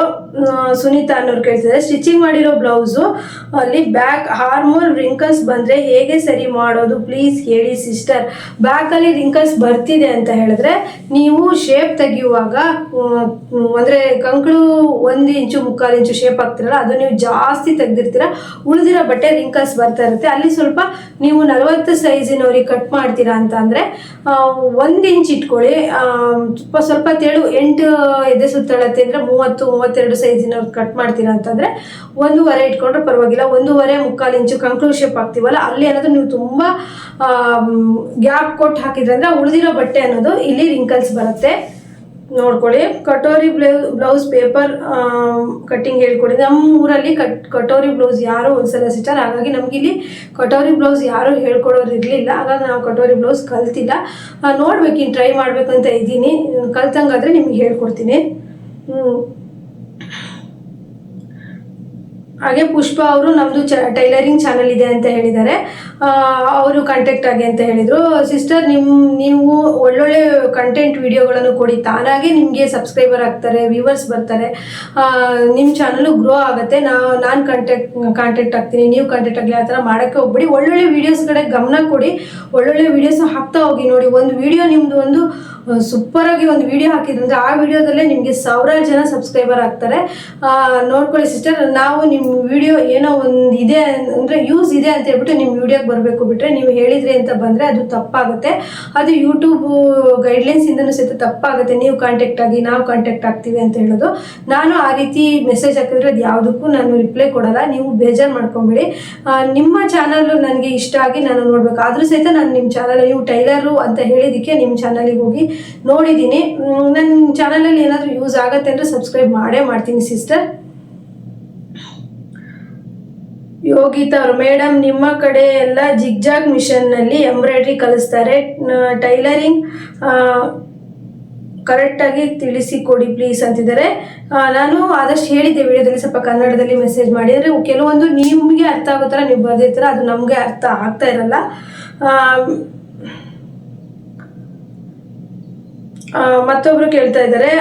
ಸುನೀತಾ ಅನ್ನೋರು ಕೇಳ್ತಿದ್ದಾರೆ. ಸ್ಟಿಚಿಂಗ್ ಮಾಡಿರೋ ಬ್ಲೌಸು ಅಲ್ಲಿ ಬ್ಯಾಕ್ ಹಾರ್ಮೋನ್ ರಿಂಕಲ್ಸ್ ಬಂದರೆ ಹೇಗೆ ಸರಿ ಮಾಡೋದು? ಪ್ಲೀಸ್ ಹೇಳಿ ಸಿಸ್ಟರ್ ಬ್ಯಾಕಲ್ಲಿ ರಿಂಕಲ್ಸ್ ಬರ್ತಿದೆ ಅಂತ ಹೇಳಿದ್ರೆ, ನೀವು ಶೇಪ್ ತೆಗೆಯುವಾಗ ಅಂದರೆ ಕಂಕಳು ಒಂದು ಇಂಚು, ಮುಕ್ಕಾಲು ಇಂಚು ಶೇಪ್ ಆಗ್ತಿರಲ್ಲ, ಅದು ನೀವು ಜಾಸ್ತಿ ತೆಗೆದಿರ್ತೀರ, ಉಳಿದಿರೋ ಬಟ್ಟೆ ರಿಂಕಲ್ಸ್ ಬರ್ತಾ ಇರುತ್ತೆ. ಅಲ್ಲಿ ಸ್ವಲ್ಪ ನೀವು ನಲವತ್ತು ಸೈಜಿನವ್ರಿಗೆ ಕಟ್ ಮಾಡ್ತೀರಾ ಅಂತ ಅಂದರೆ ಒಂದು ಇಂಚ್ ಇಟ್ಕೊಳ್ಳಿ ಸ್ವಲ್ಪ ಸ್ವಲ್ಪ ತೇಳು ಎಂಟು ಎದೆ ಸುತ್ತಳತೆ ಅಂದರೆ ಮೂವತ್ತು, ಮೂವತ್ತೆರಡು ಸೈಜಿನವ್ರು ಕಟ್ ಮಾಡ್ತೀರಾ ಅಂತಂದರೆ ಒಂದೂವರೆ ಇಟ್ಕೊಂಡ್ರೆ ಪರವಾಗಿಲ್ಲ, ಒಂದೂವರೆ ಮುಕ್ಕಾಲು ಇಂಚು ಕಂಕ್ಳು ಶೇಪ್ ಹಾಕ್ತೀವಲ್ಲ, ಅಲ್ಲಿ ಅನ್ನೋದು ನೀವು ತುಂಬ ಗ್ಯಾಪ್ ಕೊಟ್ಟು ಹಾಕಿದ್ರೆ ಅಂದರೆ ಉಳಿದಿರೋ ಬಟ್ಟೆ ಅನ್ನೋದು ಇಲ್ಲಿ ರಿಂಕಲ್ಸ್ ಬರುತ್ತೆ. ನೋಡ್ಕೊಳ್ಳಿ. ಕಟೋರಿ ಬ್ಲೌ ಬ್ಲೌಸ್ ಪೇಪರ್ ಕಟ್ಟಿಂಗ್ ಹೇಳ್ಕೊಡಿ. ನಮ್ಮ ಊರಲ್ಲಿ ಕಟ್ ಕಟೋರಿ ಬ್ಲೌಸ್ ಯಾರೂ ಒಂದ್ಸಲ ಸಿಸ್ಟರ್ ಹಾಗಾಗಿ ನಮ್ಗೆ ಇಲ್ಲಿ ಕಟೋರಿ ಬ್ಲೌಸ್ ಯಾರೂ ಹೇಳ್ಕೊಡೋರು ಇರಲಿಲ್ಲ. ಹಾಗಾಗಿ ನಾವು ಕಟೋರಿ ಬ್ಲೌಸ್ ಕಲ್ತಿಲ್ಲ. ಆ, ನೋಡ್ಬೇಕು ಇನ್ನು ಟ್ರೈ ಮಾಡಬೇಕಂತ ಇದ್ದೀನಿ. ಕಲ್ತಂಗಾದ್ರೆ ನಿಮ್ಗೆ ಹೇಳ್ಕೊಡ್ತೀನಿ. ಹಾಗೆ ಪುಷ್ಪ ಅವರು ನಮ್ಮದು ಚ, ಟೈಲರಿಂಗ್ ಚಾನಲ್ ಇದೆ ಅಂತ ಹೇಳಿದ್ದಾರೆ. ಅವರು ಕಾಂಟ್ಯಾಕ್ಟ್ ಆಗಿ ಅಂತ ಹೇಳಿದರು. ಸಿಸ್ಟರ್ ನಿಮ್ಮ ನೀವು ಒಳ್ಳೊಳ್ಳೆ ಕಂಟೆಂಟ್ ವಿಡಿಯೋಗಳನ್ನು ಕೊಡಿ. ತಾನಾಗೆ ನಿಮಗೆ ಸಬ್ಸ್ಕ್ರೈಬರ್ ಆಗ್ತಾರೆ ವ್ಯೂವರ್ಸ್ ಬರ್ತಾರೆ. ನಿಮ್ಮ ಚಾನಲು ಗ್ರೋ ಆಗುತ್ತೆ. ನಾವು ನಾನು ಕಾಂಟ್ಯಾಕ್ಟ್ ಕಾಂಟ್ಯಾಕ್ಟ್ ಆಗ್ತೀನಿ, ನೀವು ಕಾಂಟ್ಯಾಕ್ಟ್ ಆಗಲಿ, ಆ ಥರ ಮಾಡೋಕ್ಕೆ ಹೋಗ್ಬಿಡಿ. ಒಳ್ಳೊಳ್ಳೆ ವೀಡಿಯೋಸ್ ಕಡೆ ಗಮನ ಕೊಡಿ. ಒಳ್ಳೊಳ್ಳೆ ವೀಡಿಯೋಸ್ ಹಾಕ್ತಾ ಹೋಗಿ ನೋಡಿ. ಒಂದು ವಿಡಿಯೋ ನಿಮ್ಮದು ಒಂದು ಸೂಪರ್ ಆಗಿ ಒಂದು ವಿಡಿಯೋ ಹಾಕಿದ್ರೆ ಆ ವಿಡಿಯೋದಲ್ಲೇ ನಿಮಗೆ ಸಾವಿರಾರು ಜನ ಸಬ್ಸ್ಕ್ರೈಬರ್ ಆಗ್ತಾರೆ. ನೋಡ್ಕೊಳ್ಳಿ ಸಿಸ್ಟರ್ ನಾವು ನಿಮ್ಮ ವಿಡಿಯೋ ಏನೋ ಒಂದು ಇದೆ ಅಂದರೆ ಯೂಸ್ ಇದೆ ಅಂತ ಹೇಳ್ಬಿಟ್ಟು ನಿಮ್ಮ ವಿಡಿಯೋಗೆ ಬರಬೇಕು. ಬಿಟ್ಟರೆ ನೀವು ಹೇಳಿದ್ರಿ ಅಂತ ಬಂದರೆ ಅದು ತಪ್ಪಾಗುತ್ತೆ. ಅದು ಯೂಟ್ಯೂಬ್ ಗೈಡ್ಲೈನ್ಸಿಂದನೂ ಸಹಿತ ತಪ್ಪಾಗುತ್ತೆ. ನೀವು ಕಾಂಟ್ಯಾಕ್ಟ್ ಆಗಿ, ನಾವು ಕಾಂಟ್ಯಾಕ್ಟ್ ಆಗ್ತೀವಿ ಅಂತ ಹೇಳೋದು. ನಾನು ಆ ರೀತಿ ಮೆಸೇಜ್ ಹಾಕಿದ್ರೆ ಅದು ಯಾವುದಕ್ಕೂ ನಾನು ರಿಪ್ಲೈ ಕೊಡಲ್ಲ. ನೀವು ಬೇಜಾರು ಮಾಡ್ಕೊಂಬಿಡಿ. ನಿಮ್ಮ ಚಾನಲ್ ನನಗೆ ಇಷ್ಟ ಆಗಿ ನಾನು ನೋಡಬೇಕು. ಆದರೂ ಸಹಿತ ನಾನು ನಿಮ್ಮ ಚಾನಲ್ ನೀವು ಟೈಲರು ಅಂತ ಹೇಳಿದ್ದಕ್ಕೆ ನಿಮ್ಮ ಚಾನಲಿಗೆ ಹೋಗಿ ನೋಡಿದ್ದೀನಿ ನನ್ನ ಚಾನಲಲ್ಲಿ ಏನಾದರೂ ಯೂಸ್ ಆಗುತ್ತೆ ಅಂದರೆ ಸಬ್ಸ್ಕ್ರೈಬ್ ಮಾಡೇ ಮಾಡ್ತೀನಿ ಸಿಸ್ಟರ್ ಯೋಗಿತಾ ಅವರು ಮೇಡಮ್ ನಿಮ್ಮ ಕಡೆ ಎಲ್ಲ ಜಿಗ್ಜಾಗ್ ಮಿಷನ್ನಲ್ಲಿ ಎಂಬ್ರಾಯ್ಡ್ರಿ ಕಲಿಸ್ತಾರೆ. ಟೈಲರಿಂಗ್ ಕರೆಕ್ಟಾಗಿ ತಿಳಿಸಿಕೊಡಿ ಪ್ಲೀಸ್ ಅಂತಿದ್ದಾರೆ. ನಾನು ಆದಷ್ಟು ಹೇಳಿದ್ದೆ ವಿಡಿಯೋದಲ್ಲಿ ಸ್ವಲ್ಪ ಕನ್ನಡದಲ್ಲಿ ಮೆಸೇಜ್ ಮಾಡಿ. ಅಂದರೆ ಕೆಲವೊಂದು ನಿಮಗೆ ಅರ್ಥ ಆಗೋ ಥರ ನೀವು ಬರೆದಿರ್ತೀರ, ಅದು ನಮಗೆ ಅರ್ಥ ಆಗ್ತಾ ಇರಲ್ಲ. ಮತ್ತೊಬ್ರು ಕೇಳ್ತಾ ಇದ್ದಾರೆ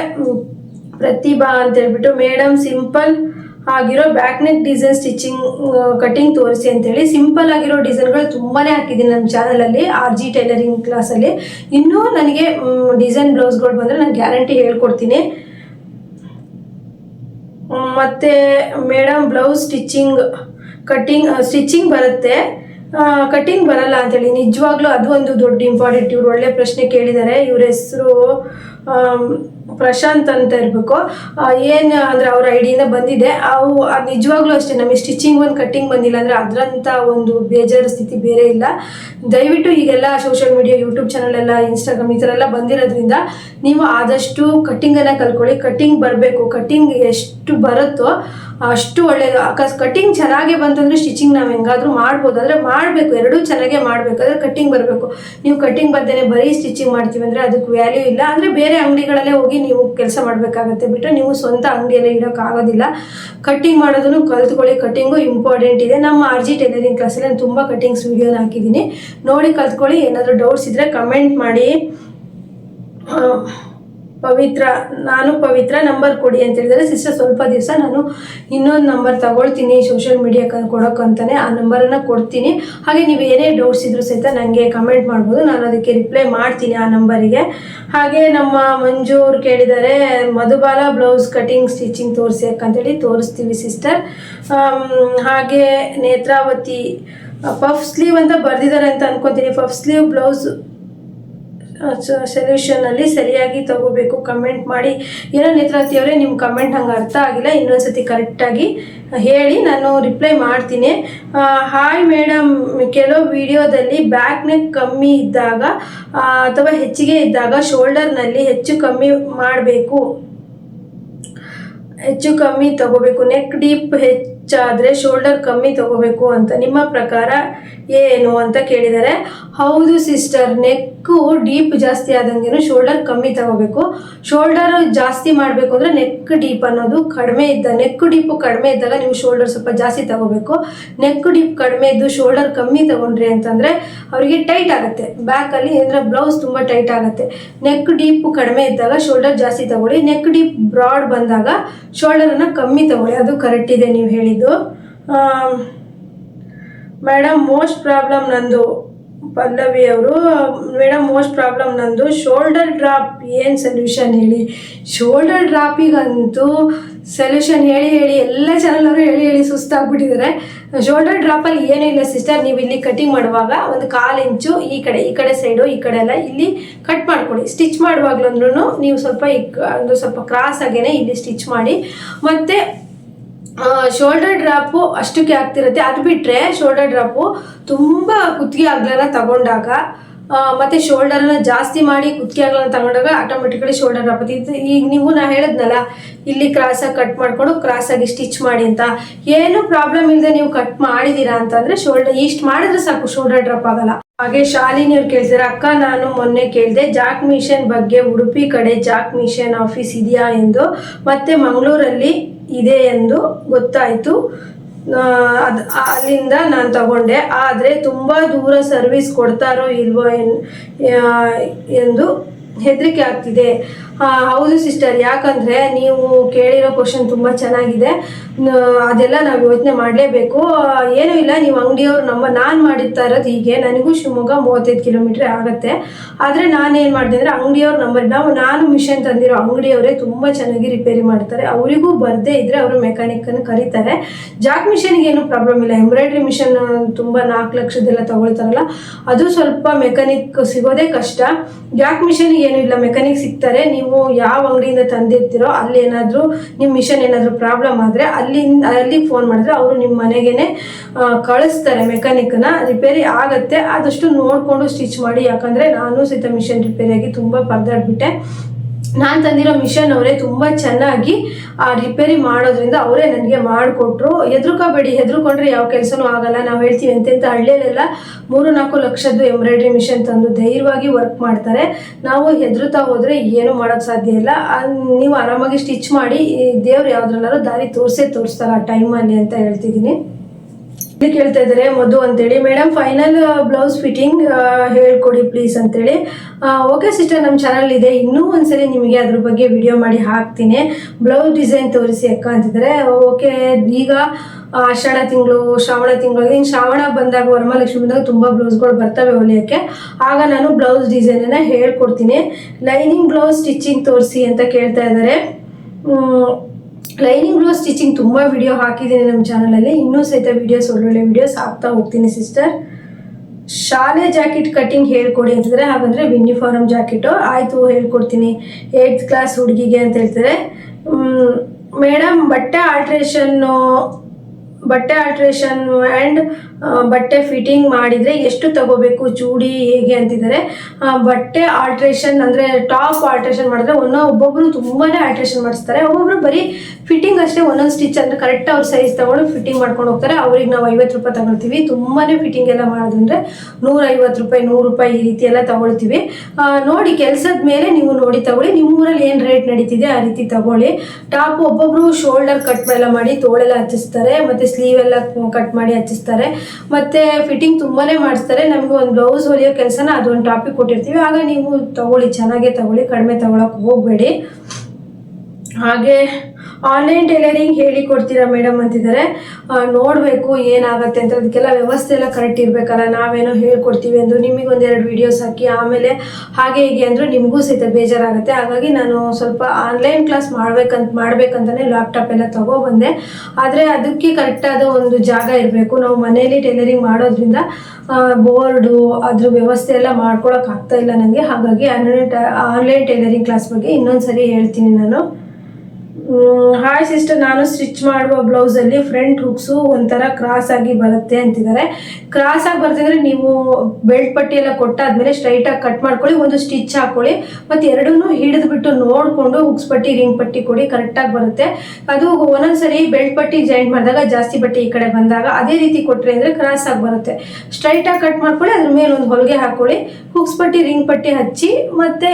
ಪ್ರತಿಭಾ ಅಂತ ಹೇಳ್ಬಿಟ್ಟು ಮೇಡಮ್ ಸಿಂಪಲ್ ಆಗಿರೋ back neck design stitching cutting ತೋರಿಸಿ ಅಂತೇಳಿ ಸಿಂಪಲ್ ಆಗಿರೋ ಡಿಸೈನ್ಗಳು ತುಂಬಾನೇ ಹಾಕಿದ್ದೀನಿ ನಮ್ಮ ಚಾನಲಲ್ಲಿ, ಆರ್ ಜಿ ಟೈಲರಿಂಗ್ ಕ್ಲಾಸಲ್ಲಿ. ಇನ್ನೂ ನನಗೆ ಡಿಸೈನ್ ಬ್ಲೌಸ್ಗಳು ಬಂದರೆ ನಾನು ಗ್ಯಾರಂಟಿ ಹೇಳ್ಕೊಡ್ತೀನಿ. ಮತ್ತು madam blouse stitching, cutting stitching ಬರುತ್ತೆ. ಕಟಿಂಗ್ ಬರಲ್ಲ ಅಂತೇಳಿ. ನಿಜವಾಗ್ಲೂ ಅದು ಒಂದು ದೊಡ್ಡ ಇಂಪಾರ್ಟೆಂಟ್ ಇವ್ರು ಒಳ್ಳೆ ಪ್ರಶ್ನೆ ಕೇಳಿದ್ದಾರೆ ಇವ್ರ ಹೆಸರು ಪ್ರಶಾಂತ್ ಅಂತ ಇರಬೇಕು. ಏನು ಅಂದರೆ ಅವ್ರ ಐಡಿಯಿಂದ ಬಂದಿದೆ. ಅವು ಅದು ನಿಜವಾಗ್ಲೂ ಅಷ್ಟೇ. ನಮಗೆ ಸ್ಟಿಚಿಂಗ್ ಒಂದು ಕಟ್ಟಿಂಗ್ ಬಂದಿಲ್ಲ ಅಂದರೆ ಅದರಂಥ ಒಂದು ಬೇಜಾರು ಸ್ಥಿತಿ ಬೇರೆ ಇಲ್ಲ. ದಯವಿಟ್ಟು ಈಗೆಲ್ಲ ಸೋಷಿಯಲ್ ಮೀಡಿಯಾ ಯೂಟ್ಯೂಬ್ ಚಾನಲ್ ಎಲ್ಲ ಇನ್ಸ್ಟಾಗ್ರಾಮ್ ಈ ಥರ ಎಲ್ಲ ಬಂದಿರೋದ್ರಿಂದ ನೀವು ಆದಷ್ಟು ಕಟ್ಟಿಂಗನ್ನು ಕಲ್ತ್ಕೊಳ್ಳಿ. ಕಟ್ಟಿಂಗ್ ಬರಬೇಕು. ಕಟ್ಟಿಂಗ್ ಎಷ್ಟು ಬರುತ್ತೋ ಅಷ್ಟು ಒಳ್ಳೆಯದು ಅಕಸ್ ಕಟ್ಟಿಂಗ್ ಚೆನ್ನಾಗೇ ಬಂತಂದ್ರೆ ಸ್ಟಿಚಿಂಗ್ ನಾವು ಹೆಂಗಾದರೂ ಮಾಡ್ಬೋದು. ಅಂದರೆ ಮಾಡಬೇಕು, ಎರಡೂ ಚೆನ್ನಾಗೇ ಮಾಡಬೇಕು. ಅಂದ್ರೆ ಕಟ್ಟಿಂಗ್ ಬರಬೇಕು. ನೀವು ಕಟ್ಟಿಂಗ್ ಬರ್ದೇನೆ ಬರೀ ಸ್ಟಿಚಿಂಗ್ ಮಾಡ್ತೀವಿ ಅಂದರೆ ಅದಕ್ಕೆ ವ್ಯಾಲ್ಯೂ ಇಲ್ಲ. ಅಂದರೆ ಬೇರೆ ಅಂಗಡಿಗಳಲ್ಲೇ ಹೋಗಿ ನೀವು ಕೆಲಸ ಮಾಡಬೇಕಾಗತ್ತೆ ಬಿಟ್ಟರೆ ನೀವು ಸ್ವಂತ ಅಂಗಡಿಯಲ್ಲೇ ಇಡೋಕ್ಕಾಗೋದಿಲ್ಲ ಕಟ್ಟಿಂಗ್ ಮಾಡೋದನ್ನು ಕಲ್ತ್ಕೊಳ್ಳಿ. ಕಟ್ಟಿಂಗು ಇಂಪಾರ್ಟೆಂಟ್ ಇದೆ. ನಮ್ಮ ಆರ್ ಜಿ ಟೈಲರಿಂಗ್ ಕ್ಲಾಸಲ್ಲಿ ನಾನು ತುಂಬ ಕಟ್ಟಿಂಗ್ಸ್ ವೀಡಿಯೋನ ಹಾಕಿದ್ದೀನಿ. ನೋಡಿ ಕಲ್ತ್ಕೊಳ್ಳಿ. ಏನಾದರೂ ಡೌಟ್ಸ್ ಇದ್ದರೆ ಕಮೆಂಟ್ ಮಾಡಿ. ಪವಿತ್ರ, ನಾನು ಪವಿತ್ರ ನಂಬರ್ ಕೊಡಿ ಅಂತ ಹೇಳಿದರೆ ಸಿಸ್ಟರ್ ಸ್ವಲ್ಪ ದಿವಸ ನಾನು ಇನ್ನೊಂದು ನಂಬರ್ ತಗೊಳ್ತೀನಿ ಸೋಷಿಯಲ್ ಮೀಡಿಯಾ ಕೊಡೋಕ್ಕಂತಾನೆ ಆ ನಂಬರನ್ನು ಕೊಡ್ತೀನಿ. ಹಾಗೆ ನೀವು ಏನೇ ಡೌಟ್ಸ್ ಇದ್ದರೂ ಸಹಿತ ನನಗೆ ಕಮೆಂಟ್ ಮಾಡ್ಬೋದು, ನಾನು ಅದಕ್ಕೆ ರಿಪ್ಲೈ ಮಾಡ್ತೀನಿ ಆ ನಂಬರಿಗೆ ಹಾಗೆ ನಮ್ಮ ಮಂಜು ಅವ್ರು ಕೇಳಿದ್ದಾರೆ, ಮಧುಬಾಲ ಬ್ಲೌಸ್ ಕಟಿಂಗ್ ಸ್ಟಿಚಿಂಗ್ ತೋರಿಸಿ ಅಂತೇಳಿ ತೋರಿಸ್ತೀವಿ ಸಿಸ್ಟರ್ ಹಾಗೆ ನೇತ್ರಾವತಿ ಪಫ್ ಸ್ಲೀವ್ ಅಂತ ಬರ್ದಿದ್ದಾರೆ ಅಂತ ಅನ್ಕೊತೀನಿ ಪಫ್ ಸ್ಲೀವ್ ಬ್ಲೌಸ್ ಸೊಲ್ಯೂಷನಲ್ಲಿ ಸರಿಯಾಗಿ ತಗೋಬೇಕು. ಕಮೆಂಟ್ ಮಾಡಿ. ಏನೋ ನೇತ್ರಾವತಿ ಅವರೇ ನಿಮ್ಮ ಕಮೆಂಟ್ ಹಂಗೆ ಅರ್ಥ ಆಗಿಲ್ಲ. ಇನ್ನೊಂದ್ಸತಿ ಕರೆಕ್ಟಾಗಿ ಹೇಳಿ, ನಾನು ರಿಪ್ಲೈ ಮಾಡ್ತೀನಿ. ಹಾಯ್ ಮೇಡಮ್ ಕೆಲವು ವಿಡಿಯೋದಲ್ಲಿ ಬ್ಯಾಕ್ ನೆಕ್ ಕಮ್ಮಿ ಇದ್ದಾಗ ಅಥವಾ ಹೆಚ್ಚಿಗೆ ಇದ್ದಾಗ ಶೋಲ್ಡರ್ನಲ್ಲಿ ಹೆಚ್ಚು ಕಮ್ಮಿ ಮಾಡಬೇಕು. ಹೆಚ್ಚು ಕಮ್ಮಿ ತಗೋಬೇಕು. ನೆಕ್ ಡೀಪ್ ಹೆಚ್ಚಾದರೆ ಶೋಲ್ಡರ್ ಕಮ್ಮಿ ತಗೋಬೇಕು ಅಂತ ನಿಮ್ಮ ಪ್ರಕಾರ ಏನು ಅಂತ ಕೇಳಿದ್ದಾರೆ ಹೌದು ಸಿಸ್ಟರ್ ನೆಕ್ಕು ಡೀಪ್ ಜಾಸ್ತಿ ಆದಂಗೆನು ಶೋಲ್ಡರ್ ಕಮ್ಮಿ ತಗೋಬೇಕು. ಶೋಲ್ಡರ್ ಜಾಸ್ತಿ ಮಾಡಬೇಕು ಅಂದರೆ ನೆಕ್ ಡೀಪ್ ಅನ್ನೋದು ಕಡಿಮೆ ಇದ್ದ ನೆಕ್ ಡೀಪು ಕಡಿಮೆ ಇದ್ದಾಗ ನೀವು ಶೋಲ್ಡರ್ ಸ್ವಲ್ಪ ಜಾಸ್ತಿ ತಗೋಬೇಕು. ನೆಕ್ ಡೀಪ್ ಕಡಿಮೆ ಇದ್ದು ಶೋಲ್ಡರ್ ಕಮ್ಮಿ ತಗೊಂಡ್ರಿ ಅಂತಂದರೆ ಅವರಿಗೆ ಟೈಟ್ ಆಗುತ್ತೆ. ಬ್ಯಾಕಲ್ಲಿ ಅಂದರೆ ಬ್ಲೌಸ್ ತುಂಬ ಟೈಟ್ ಆಗುತ್ತೆ. ನೆಕ್ ಡೀಪ್ ಕಡಿಮೆ ಇದ್ದಾಗ ಶೋಲ್ಡರ್ ಜಾಸ್ತಿ ತಗೊಳ್ಳಿ. ನೆಕ್ ಡೀಪ್ ಬ್ರಾಡ್ ಬಂದಾಗ ಶೋಲ್ಡರನ್ನು ಕಮ್ಮಿ ತಗೊಳ್ಳಿ. ಅದು ಕರೆಕ್ಟ್ ಇದೆ, ನೀವು ಹೇಳಿದ್ದು ಮೇಡಮ್, ಮೋಸ್ಟ್ ಪ್ರಾಬ್ಲಮ್ ನಂದು ಪಲ್ಲವಿ ಅವರು. ಮೇಡಮ್, ಮೋಸ್ಟ್ ಪ್ರಾಬ್ಲಮ್ ನಂದು ಶೋಲ್ಡರ್ ಡ್ರಾಪ್ ಏನು ಸೊಲ್ಯೂಷನ್ ಹೇಳಿ. ಶೋಲ್ಡರ್ ಡ್ರಾಪಿಗಂತೂ ಸೊಲ್ಯೂಷನ್ ಹೇಳಿ ಹೇಳಿ ಎಲ್ಲ ಚಾನಲ್ ಅವರು ಹೇಳಿ ಹೇಳಿ ಸುಸ್ತಾಗ್ಬಿಟ್ಟಿದ್ದಾರೆ ಶೋಲ್ಡರ್ ಡ್ರಾಪಲ್ಲಿ ಏನೂ ಇಲ್ಲ ಸಿಸ್ಟರ್, ನೀವು ಇಲ್ಲಿ ಕಟಿಂಗ್ ಮಾಡುವಾಗ ಒಂದು ಕಾಲು ಇಂಚು ಈ ಕಡೆ ಈ ಕಡೆ ಸೈಡು ಈ ಕಡೆ ಎಲ್ಲ ಇಲ್ಲಿ ಕಟ್ ಮಾಡ್ಕೊಳ್ಳಿ. ಸ್ಟಿಚ್ ಮಾಡುವಾಗ್ಲೂ ನೀವು ಸ್ವಲ್ಪ ಈ ಒಂದು ಸ್ವಲ್ಪ ಕ್ರಾಸ್ ಆಗೇನೆ ಇಲ್ಲಿ ಸ್ಟಿಚ್ ಮಾಡಿ. ಮತ್ತು ಶೋಲ್ಡರ್ ಡ್ರಾಪು ಅಷ್ಟಕ್ಕೆ ಆಗ್ತಿರುತ್ತೆ. ಅದು ಬಿಟ್ಟರೆ ಶೋಲ್ಡರ್ ಡ್ರಾಪು ತುಂಬ ಕುತ್ತಿಗೆ ಅಗ್ಲನ ತಗೊಂಡಾಗ ಮತ್ತು ಶೋಲ್ಡರ್ನ ಜಾಸ್ತಿ ಮಾಡಿ ಕುತ್ತಿಗೆ ಅಗ್ಲನ ತಗೊಂಡಾಗ ಆಟೋಮೆಟಿಕಲಿ ಶೋಲ್ಡರ್ ಡ್ರಾಪ್ ಇದು ಈಗ ನೀವು ನಾ ಹೇಳಿದ್ನಲ್ಲ, ಇಲ್ಲಿ ಕ್ರಾಸಾಗಿ ಕಟ್ ಮಾಡಿಕೊಂಡು ಕ್ರಾಸಾಗಿ ಸ್ಟಿಚ್ ಮಾಡಿ ಅಂತ. ಏನು ಪ್ರಾಬ್ಲಮ್ ಇಲ್ಲದೆ ನೀವು ಕಟ್ ಮಾಡಿದ್ದೀರಾ ಅಂತಂದರೆ ಶೋಲ್ಡರ್ ಇಷ್ಟು ಮಾಡಿದ್ರೆ ಸಾಕು ಶೋಲ್ಡರ್ ಡ್ರಾಪ್ ಆಗಲ್ಲ. ಹಾಗೆ ಶಾಲಿನಿ ಅವ್ರು ಕೇಳ್ತಾರೆ? ಅಕ್ಕ, ನಾನು ಮೊನ್ನೆ ಕೇಳಿದೆ, ಜಾಕ್ ಮಿಷನ್ ಬಗ್ಗೆ ಉಡುಪಿ ಕಡೆ ಜಾಕ್ ಮಿಷನ್ ಆಫೀಸ್ ಇದೆಯಾ ಎಂದು. ಮತ್ತೆ ಮಂಗಳೂರಲ್ಲಿ ಇದೆ ಎಂದು ಗೊತ್ತಾಯಿತು. ಅದು ಅಲ್ಲಿಂದ ನಾನು ತಗೊಂಡೆ. ಆದರೆ ತುಂಬ ದೂರ ಸರ್ವಿಸ್ ಕೊಡ್ತಾರೋ ಇಲ್ವೋ ಎಂದು ಹೆದರಿಕೆ ಆಗ್ತಿದೆ. ಹೌದು ಸಿಸ್ಟರ್ ಯಾಕಂದರೆ ನೀವು ಕೇಳಿರೋ ಕ್ವಶನ್ ತುಂಬ ಚೆನ್ನಾಗಿದೆ. ಅದೆಲ್ಲ ನಾವು ಯೋಚನೆ ಮಾಡಲೇಬೇಕು. ಏನೂ ಇಲ್ಲ, ನೀವು ಅಂಗಡಿಯವ್ರು ನಮ್ಮ, ನಾನು ಮಾಡಿರ್ತಾ ಇರೋದು ಹೀಗೆ. ನನಗೂ ಶಿವಮೊಗ್ಗ ಮೂವತ್ತೈದು ಕಿಲೋಮೀಟ್ರ್ ಆಗುತ್ತೆ. ಆದರೆ ನಾನು ಏನು ಮಾಡಿದೆ ಅಂದರೆ ಅಂಗಡಿಯವ್ರ ನಂಬರ್ ನಾವು, ನಾನು ಮಿಷನ್ ತಂದಿರೋ ಅಂಗಡಿಯವರೇ ತುಂಬ ಚೆನ್ನಾಗಿ ರಿಪೇರಿ ಮಾಡ್ತಾರೆ. ಅವರಿಗೂ ಬರದೇ ಇದ್ದರೆ ಅವರು ಮೆಕ್ಯಾನಿಕನ್ನು ಕರೀತಾರೆ. ಜಾಕ್ ಮಿಷನ್ಗೆ ಏನು ಪ್ರಾಬ್ಲಮ್ ಇಲ್ಲ. ಎಂಬ್ರಾಯ್ಡ್ರಿ ಮಿಷನ್ ತುಂಬ ನಾಲ್ಕು ಲಕ್ಷದೆಲ್ಲ ತಗೊಳ್ತಾರಲ್ಲ. ಅದು ಸ್ವಲ್ಪ ಮೆಕ್ಯಾನಿಕ್ ಸಿಗೋದೇ ಕಷ್ಟ. ಜಾಕ್ ಮಿಷನ್ಗೆ ಏನೂ ಇಲ್ಲ ಮೆಕ್ಯಾನಿಕ್ ಸಿಗ್ತಾರೆ. ನೀವು ಯಾವ ಅಂಗಡಿಯಿಂದ ತಂದಿರ್ತೀರೋ ಅಲ್ಲಿ ಏನಾದರೂ ನಿಮ್ಮ ಮಿಷನ್ ಏನಾದರೂ ಪ್ರಾಬ್ಲಮ್ ಆದರೆ ಅಲ್ಲಿ ಅಲ್ಲಿಗೆ ಫೋನ್ ಮಾಡಿದ್ರೆ ಅವರು ನಿಮ್ಮ ಮನೆಗೇನೆ ಕಳಿಸ್ತಾರೆ ಮೆಕ್ಯಾನಿಕ್ನ ರಿಪೇರಿ ಆಗುತ್ತೆ. ಆದಷ್ಟು ನೋಡಿಕೊಂಡು ಸ್ಟಿಚ್ ಮಾಡಿ. ಯಾಕಂದರೆ ನಾನು ಸಹಿತ ಮಿಷನ್ ರಿಪೇರಿಯಾಗಿ ತುಂಬ ಪರದಾಡ್ಬಿಟ್ಟೆ ನಾನು ತಂದಿರೋ ಮಿಷನ್ ಅವರೇ ತುಂಬ ಚೆನ್ನಾಗಿ ಆ ರಿಪೇರಿ ಮಾಡೋದ್ರಿಂದ ಅವರೇ ನನಗೆ ಮಾಡಿಕೊಟ್ರು. ಹೆದರ್ಕೋಬೇಡಿ, ಹೆದರ್ಕೊಂಡ್ರೆ ಯಾವ ಕೆಲಸನೂ ಆಗಲ್ಲ. ನಾವು ಹೇಳ್ತೀವಿ ಎಂತೆಂಥ ಹಳ್ಳಿಯಲ್ಲೆಲ್ಲ ಮೂರು ನಾಲ್ಕು ಲಕ್ಷದ್ದು ಎಂಬ್ರಾಯ್ಡ್ರಿ ಮಿಷನ್ ತಂದು ಧೈರ್ಯವಾಗಿ ವರ್ಕ್ ಮಾಡ್ತಾರೆ. ನಾವು ಹೆದರುತ್ತಾ ಹೋದರೆ ಏನೂ ಮಾಡೋಕ್ಕೆ ಸಾಧ್ಯ ಇಲ್ಲ. ನೀವು ಆರಾಮಾಗಿ ಸ್ಟಿಚ್ ಮಾಡಿ ದೇವ್ರು ಯಾವ್ದ್ರಲ್ಲಾರು ದಾರಿ ತೋರಿಸೇ ತೋರಿಸ್ತಾರೆ ಆ ಟೈಮಲ್ಲಿ ಅಂತ ಹೇಳ್ತಿದ್ದೀನಿ. ಕೇಳ್ತಾ ಇದ್ದಾರೆ, ಮಧು ಅಂತೇಳಿ. ಮೇಡಮ್ ಫೈನಲ್ ಬ್ಲೌಸ್ ಫಿಟ್ಟಿಂಗ್ ಹೇಳ್ಕೊಡಿ ಪ್ಲೀಸ್ ಅಂತೇಳಿ. ಓಕೆ ಸಿಸ್ಟರ್ ನಮ್ಮ ಚಾನಲ್ ಇದೆ. ಇನ್ನೂ ಒಂದ್ಸರಿ ನಿಮಗೆ ಅದ್ರ ಬಗ್ಗೆ ವಿಡಿಯೋ ಮಾಡಿ ಹಾಕ್ತೀನಿ. ಬ್ಲೌಸ್ ಡಿಸೈನ್ ತೋರಿಸಿ ಅಕ್ಕ ಅಂತಿದ್ದಾರೆ. ಓಕೆ ಈಗ ಆಷಾಢ ತಿಂಗಳು, ಶ್ರಾವಣ ತಿಂಗಳು ಇನ್ನು ಶ್ರಾವಣ ಬಂದಾಗ, ವರಮಹಾಲಕ್ಷ್ಮಿ ಬಂದಾಗ ತುಂಬ ಬ್ಲೌಸ್ಗಳು ಬರ್ತವೆ ಹೊಲಿಯೋಕ್ಕೆ. ಆಗ ನಾನು ಬ್ಲೌಸ್ ಡಿಸೈನನ್ನು ಹೇಳ್ಕೊಡ್ತೀನಿ. ಲೈನಿಂಗ್ ಬ್ಲೌಸ್ ಸ್ಟಿಚಿಂಗ್ ತೋರಿಸಿ ಅಂತ ಕೇಳ್ತಾ ಇದ್ದಾರೆ. ಲೈನಿಂಗ್ ಬ್ಲೌಸ್ ಸ್ಟಿಚಿಂಗ್ ತುಂಬ ವಿಡಿಯೋ ಹಾಕಿದ್ದೀನಿ ನಮ್ಮ ಚಾನಲಲ್ಲಿ ಇನ್ನೂ ಸಹಿತ ವಿಡಿಯೋಸ್ ಒಳ್ಳೊಳ್ಳೆ ವಿಡಿಯೋಸ್ ಹಾಕ್ತಾ ಹೋಗ್ತೀನಿ ಸಿಸ್ಟರ್ ಶಾಲೆ ಜಾಕೆಟ್ ಕಟ್ಟಿಂಗ್ ಹೇಳ್ಕೊಡಿ ಅಂತಿದ್ರೆ, ಹಾಗಂದ್ರೆ ಯೂನಿಫಾರ್ಮ್ ಜಾಕೆಟು ಆಯಿತು, ಹೇಳ್ಕೊಡ್ತೀನಿ. ಏಯ್ತ್ ಕ್ಲಾಸ್ ಹುಡುಗಿಗೆ ಅಂತ ಹೇಳ್ತಾರೆ. ಮೇಡಮ್ ಬಟ್ಟೆ ಆಲ್ಟ್ರೇಷನ್ನು ಬಟ್ಟೆ ಆಲ್ಟ್ರೇಷನ್ ಆ್ಯಂಡ್ ಬಟ್ಟೆ ಫಿಟ್ಟಿಂಗ್ ಮಾಡಿದರೆ ಎಷ್ಟು ತಗೋಬೇಕು, ಚೂಡಿ ಹೇಗೆ ಅಂತಿದ್ದಾರೆ. ಬಟ್ಟೆ ಆಲ್ಟ್ರೇಷನ್ ಅಂದರೆ ಟಾಪ್ ಆಲ್ಟ್ರೇಷನ್ ಮಾಡಿದ್ರೆ ಒಂದೋ ಒಬ್ಬೊಬ್ಬರು ತುಂಬಾ ಆಲ್ಟ್ರೇಷನ್ ಮಾಡಿಸ್ತಾರೆ. ಒಬ್ಬೊಬ್ಬರು ಬರೀ ಫಿಟ್ಟಿಂಗ್ ಅಷ್ಟೇ, ಒಂದೊಂದು ಸ್ಟಿಚ್ ಅಂದರೆ ಕರೆಕ್ಟ್ ಅವ್ರ ಸೈಜ್ ತೊಗೊಂಡು ಫಿಟ್ಟಿಂಗ್ ಮಾಡ್ಕೊಂಡು ಹೋಗ್ತಾರೆ. ಅವ್ರಿಗೆ ನಾವು ಐವತ್ತು ರೂಪಾಯಿ ತಗೊಳ್ತೀವಿ. ತುಂಬಾ ಫಿಟ್ಟಿಂಗ್ ಎಲ್ಲ ಮಾಡೋದಂದ್ರೆ ನೂರೈವತ್ತು ರೂಪಾಯಿ, ನೂರು ರೂಪಾಯಿ ಈ ರೀತಿ ಎಲ್ಲ ತಗೊಳ್ತೀವಿ. ನೋಡಿ ಕೆಲಸದ ಮೇಲೆ ನೀವು ನೋಡಿ ತಗೊಳ್ಳಿ. ನಿಮ್ಮ ಊರಲ್ಲಿ ಏನು ರೇಟ್ ನಡೀತಿದೆ ಆ ರೀತಿ ತಗೊಳ್ಳಿ. ಟಾಪ್ ಒಬ್ಬೊಬ್ರು ಶೋಲ್ಡರ್ ಕಟ್ ಎಲ್ಲ ಮಾಡಿ ತೋಳೆಲ್ಲ ಹಚ್ಚಿಸ್ತಾರೆ, ಮತ್ತು ಸ್ಲೀವ್ ಎಲ್ಲ ಕಟ್ ಮಾಡಿ ಹಚ್ಚಿಸ್ತಾರೆ. ಮತ್ತು ಫಿಟ್ಟಿಂಗ್ ತುಂಬಾನೇ ಮಾಡಿಸ್ತಾರೆ. ನಮಗೆ ಒಂದು ಬ್ಲೌಸ್ ಹೊಲಿಯೋ ಕೆಲಸನ ಅದೊಂದು ಟಾಪಿಕ್ ಕೊಟ್ಟಿರ್ತೀವಿ. ಆಗ ನೀವು ತಗೊಳ್ಳಿ, ಚೆನ್ನಾಗೆ ತಗೊಳ್ಳಿ, ಕಡಿಮೆ ತಗೊಳಕ್ಕೆ ಹೋಗಬೇಡಿ. ಹಾಗೆ ಆನ್ಲೈನ್ ಟೈಲರಿಂಗ್ ಹೇಳಿ ಕೊಡ್ತೀರಾ ಮೇಡಮ್ ಅಂತಿದ್ದಾರೆ. ನೋಡಬೇಕು ಏನಾಗುತ್ತೆ ಅಂತ. ಅದಕ್ಕೆಲ್ಲ ವ್ಯವಸ್ಥೆ ಎಲ್ಲ ಕರೆಕ್ಟ್ ಇರಬೇಕಲ್ಲ, ನಾವೇನೋ ಹೇಳ್ಕೊಡ್ತೀವಿ ಅಂದರು ನಿಮಗೆ ಒಂದೆರಡು ವೀಡಿಯೋಸ್ ಹಾಕಿ, ಆಮೇಲೆ ಹಾಗೆ ಹೀಗೆ ಅಂದರೂ ನಿಮಗೂ ಸಹಿತ ಬೇಜಾರಾಗುತ್ತೆ. ಹಾಗಾಗಿ ನಾನು ಸ್ವಲ್ಪ ಆನ್ಲೈನ್ ಕ್ಲಾಸ್ ಮಾಡ್ಬೇಕಂತ ಮಾಡ್ಬೇಕಂತಲೇ ಲ್ಯಾಪ್ಟಾಪ್ ಎಲ್ಲ ತಗೊಬಂದೆ ಆದರೆ ಅದಕ್ಕೆ ಕರೆಕ್ಟಾದ ಒಂದು ಜಾಗ ಇರಬೇಕು. ನಾವು ಮನೆಯಲ್ಲಿ ಟೈಲರಿಂಗ್ ಮಾಡೋದ್ರಿಂದ ಬೋರ್ಡು ಅದ್ರ ವ್ಯವಸ್ಥೆ ಎಲ್ಲ ಮಾಡ್ಕೊಳಕ್ಕೆ ಆಗ್ತಾ ಇಲ್ಲ ನನಗೆ ಹಾಗಾಗಿ ಆನ್ಲೈನ್ ಆನ್ಲೈನ್ ಟೈಲರಿಂಗ್ ಕ್ಲಾಸ್ ಬಗ್ಗೆ ಇನ್ನೊಂದು ಸರಿ ಹೇಳ್ತೀನಿ ನಾನು. ಹಾಯ್ ಸಿಸ್ಟರ್ ನಾನು ಸ್ಟಿಚ್ ಮಾಡುವ ಬ್ಲೌಸಲ್ಲಿ ಫ್ರಂಟ್ ಹುಕ್ಸು ಒಂಥರ ಕ್ರಾಸ್ ಆಗಿ ಬರುತ್ತೆ ಅಂತಿದ್ದಾರೆ. ಕ್ರಾಸ್ ಆಗಿ ಬರ್ತಿದ್ರೆ ನೀವು ಬೆಲ್ಟ್ ಪಟ್ಟಿ ಎಲ್ಲ ಕೊಟ್ಟಾದ್ಮೇಲೆ ಸ್ಟ್ರೈಟಾಗಿ ಕಟ್ ಮಾಡ್ಕೊಳ್ಳಿ, ಒಂದು ಸ್ಟಿಚ್ ಹಾಕೊಳ್ಳಿ. ಮತ್ತು ಎರಡನ್ನೂ ಹಿಡಿದ್ಬಿಟ್ಟು ನೋಡಿಕೊಂಡು ಹುಕ್ಸ್ ಪಟ್ಟಿ ರಿಂಗ್ ಪಟ್ಟಿ ಕೊಡಿ ಕರೆಕ್ಟಾಗಿ ಬರುತ್ತೆ. ಅದು ಒಂದೊಂದ್ಸರಿ ಬೆಲ್ಟ್ ಪಟ್ಟಿ ಜಾಯಿಂಟ್ ಮಾಡಿದಾಗ, ಜಾಸ್ತಿ ಬಟ್ಟೆ ಈ ಕಡೆ ಬಂದಾಗ ಅದೇ ರೀತಿ ಕೊಟ್ಟರೆ ಅಂದರೆ ಕ್ರಾಸ್ ಆಗಿ ಬರುತ್ತೆ. ಸ್ಟ್ರೈಟಾಗಿ ಕಟ್ ಮಾಡ್ಕೊಳ್ಳಿ, ಅದ್ರ ಮೇಲೆ ಒಂದು ಹೊಲಿಗೆ ಹಾಕೊಳ್ಳಿ. ಹುಕ್ಸ್ ಪಟ್ಟಿ ರಿಂಗ್ ಪಟ್ಟಿ ಹಚ್ಚಿ, ಮತ್ತೆ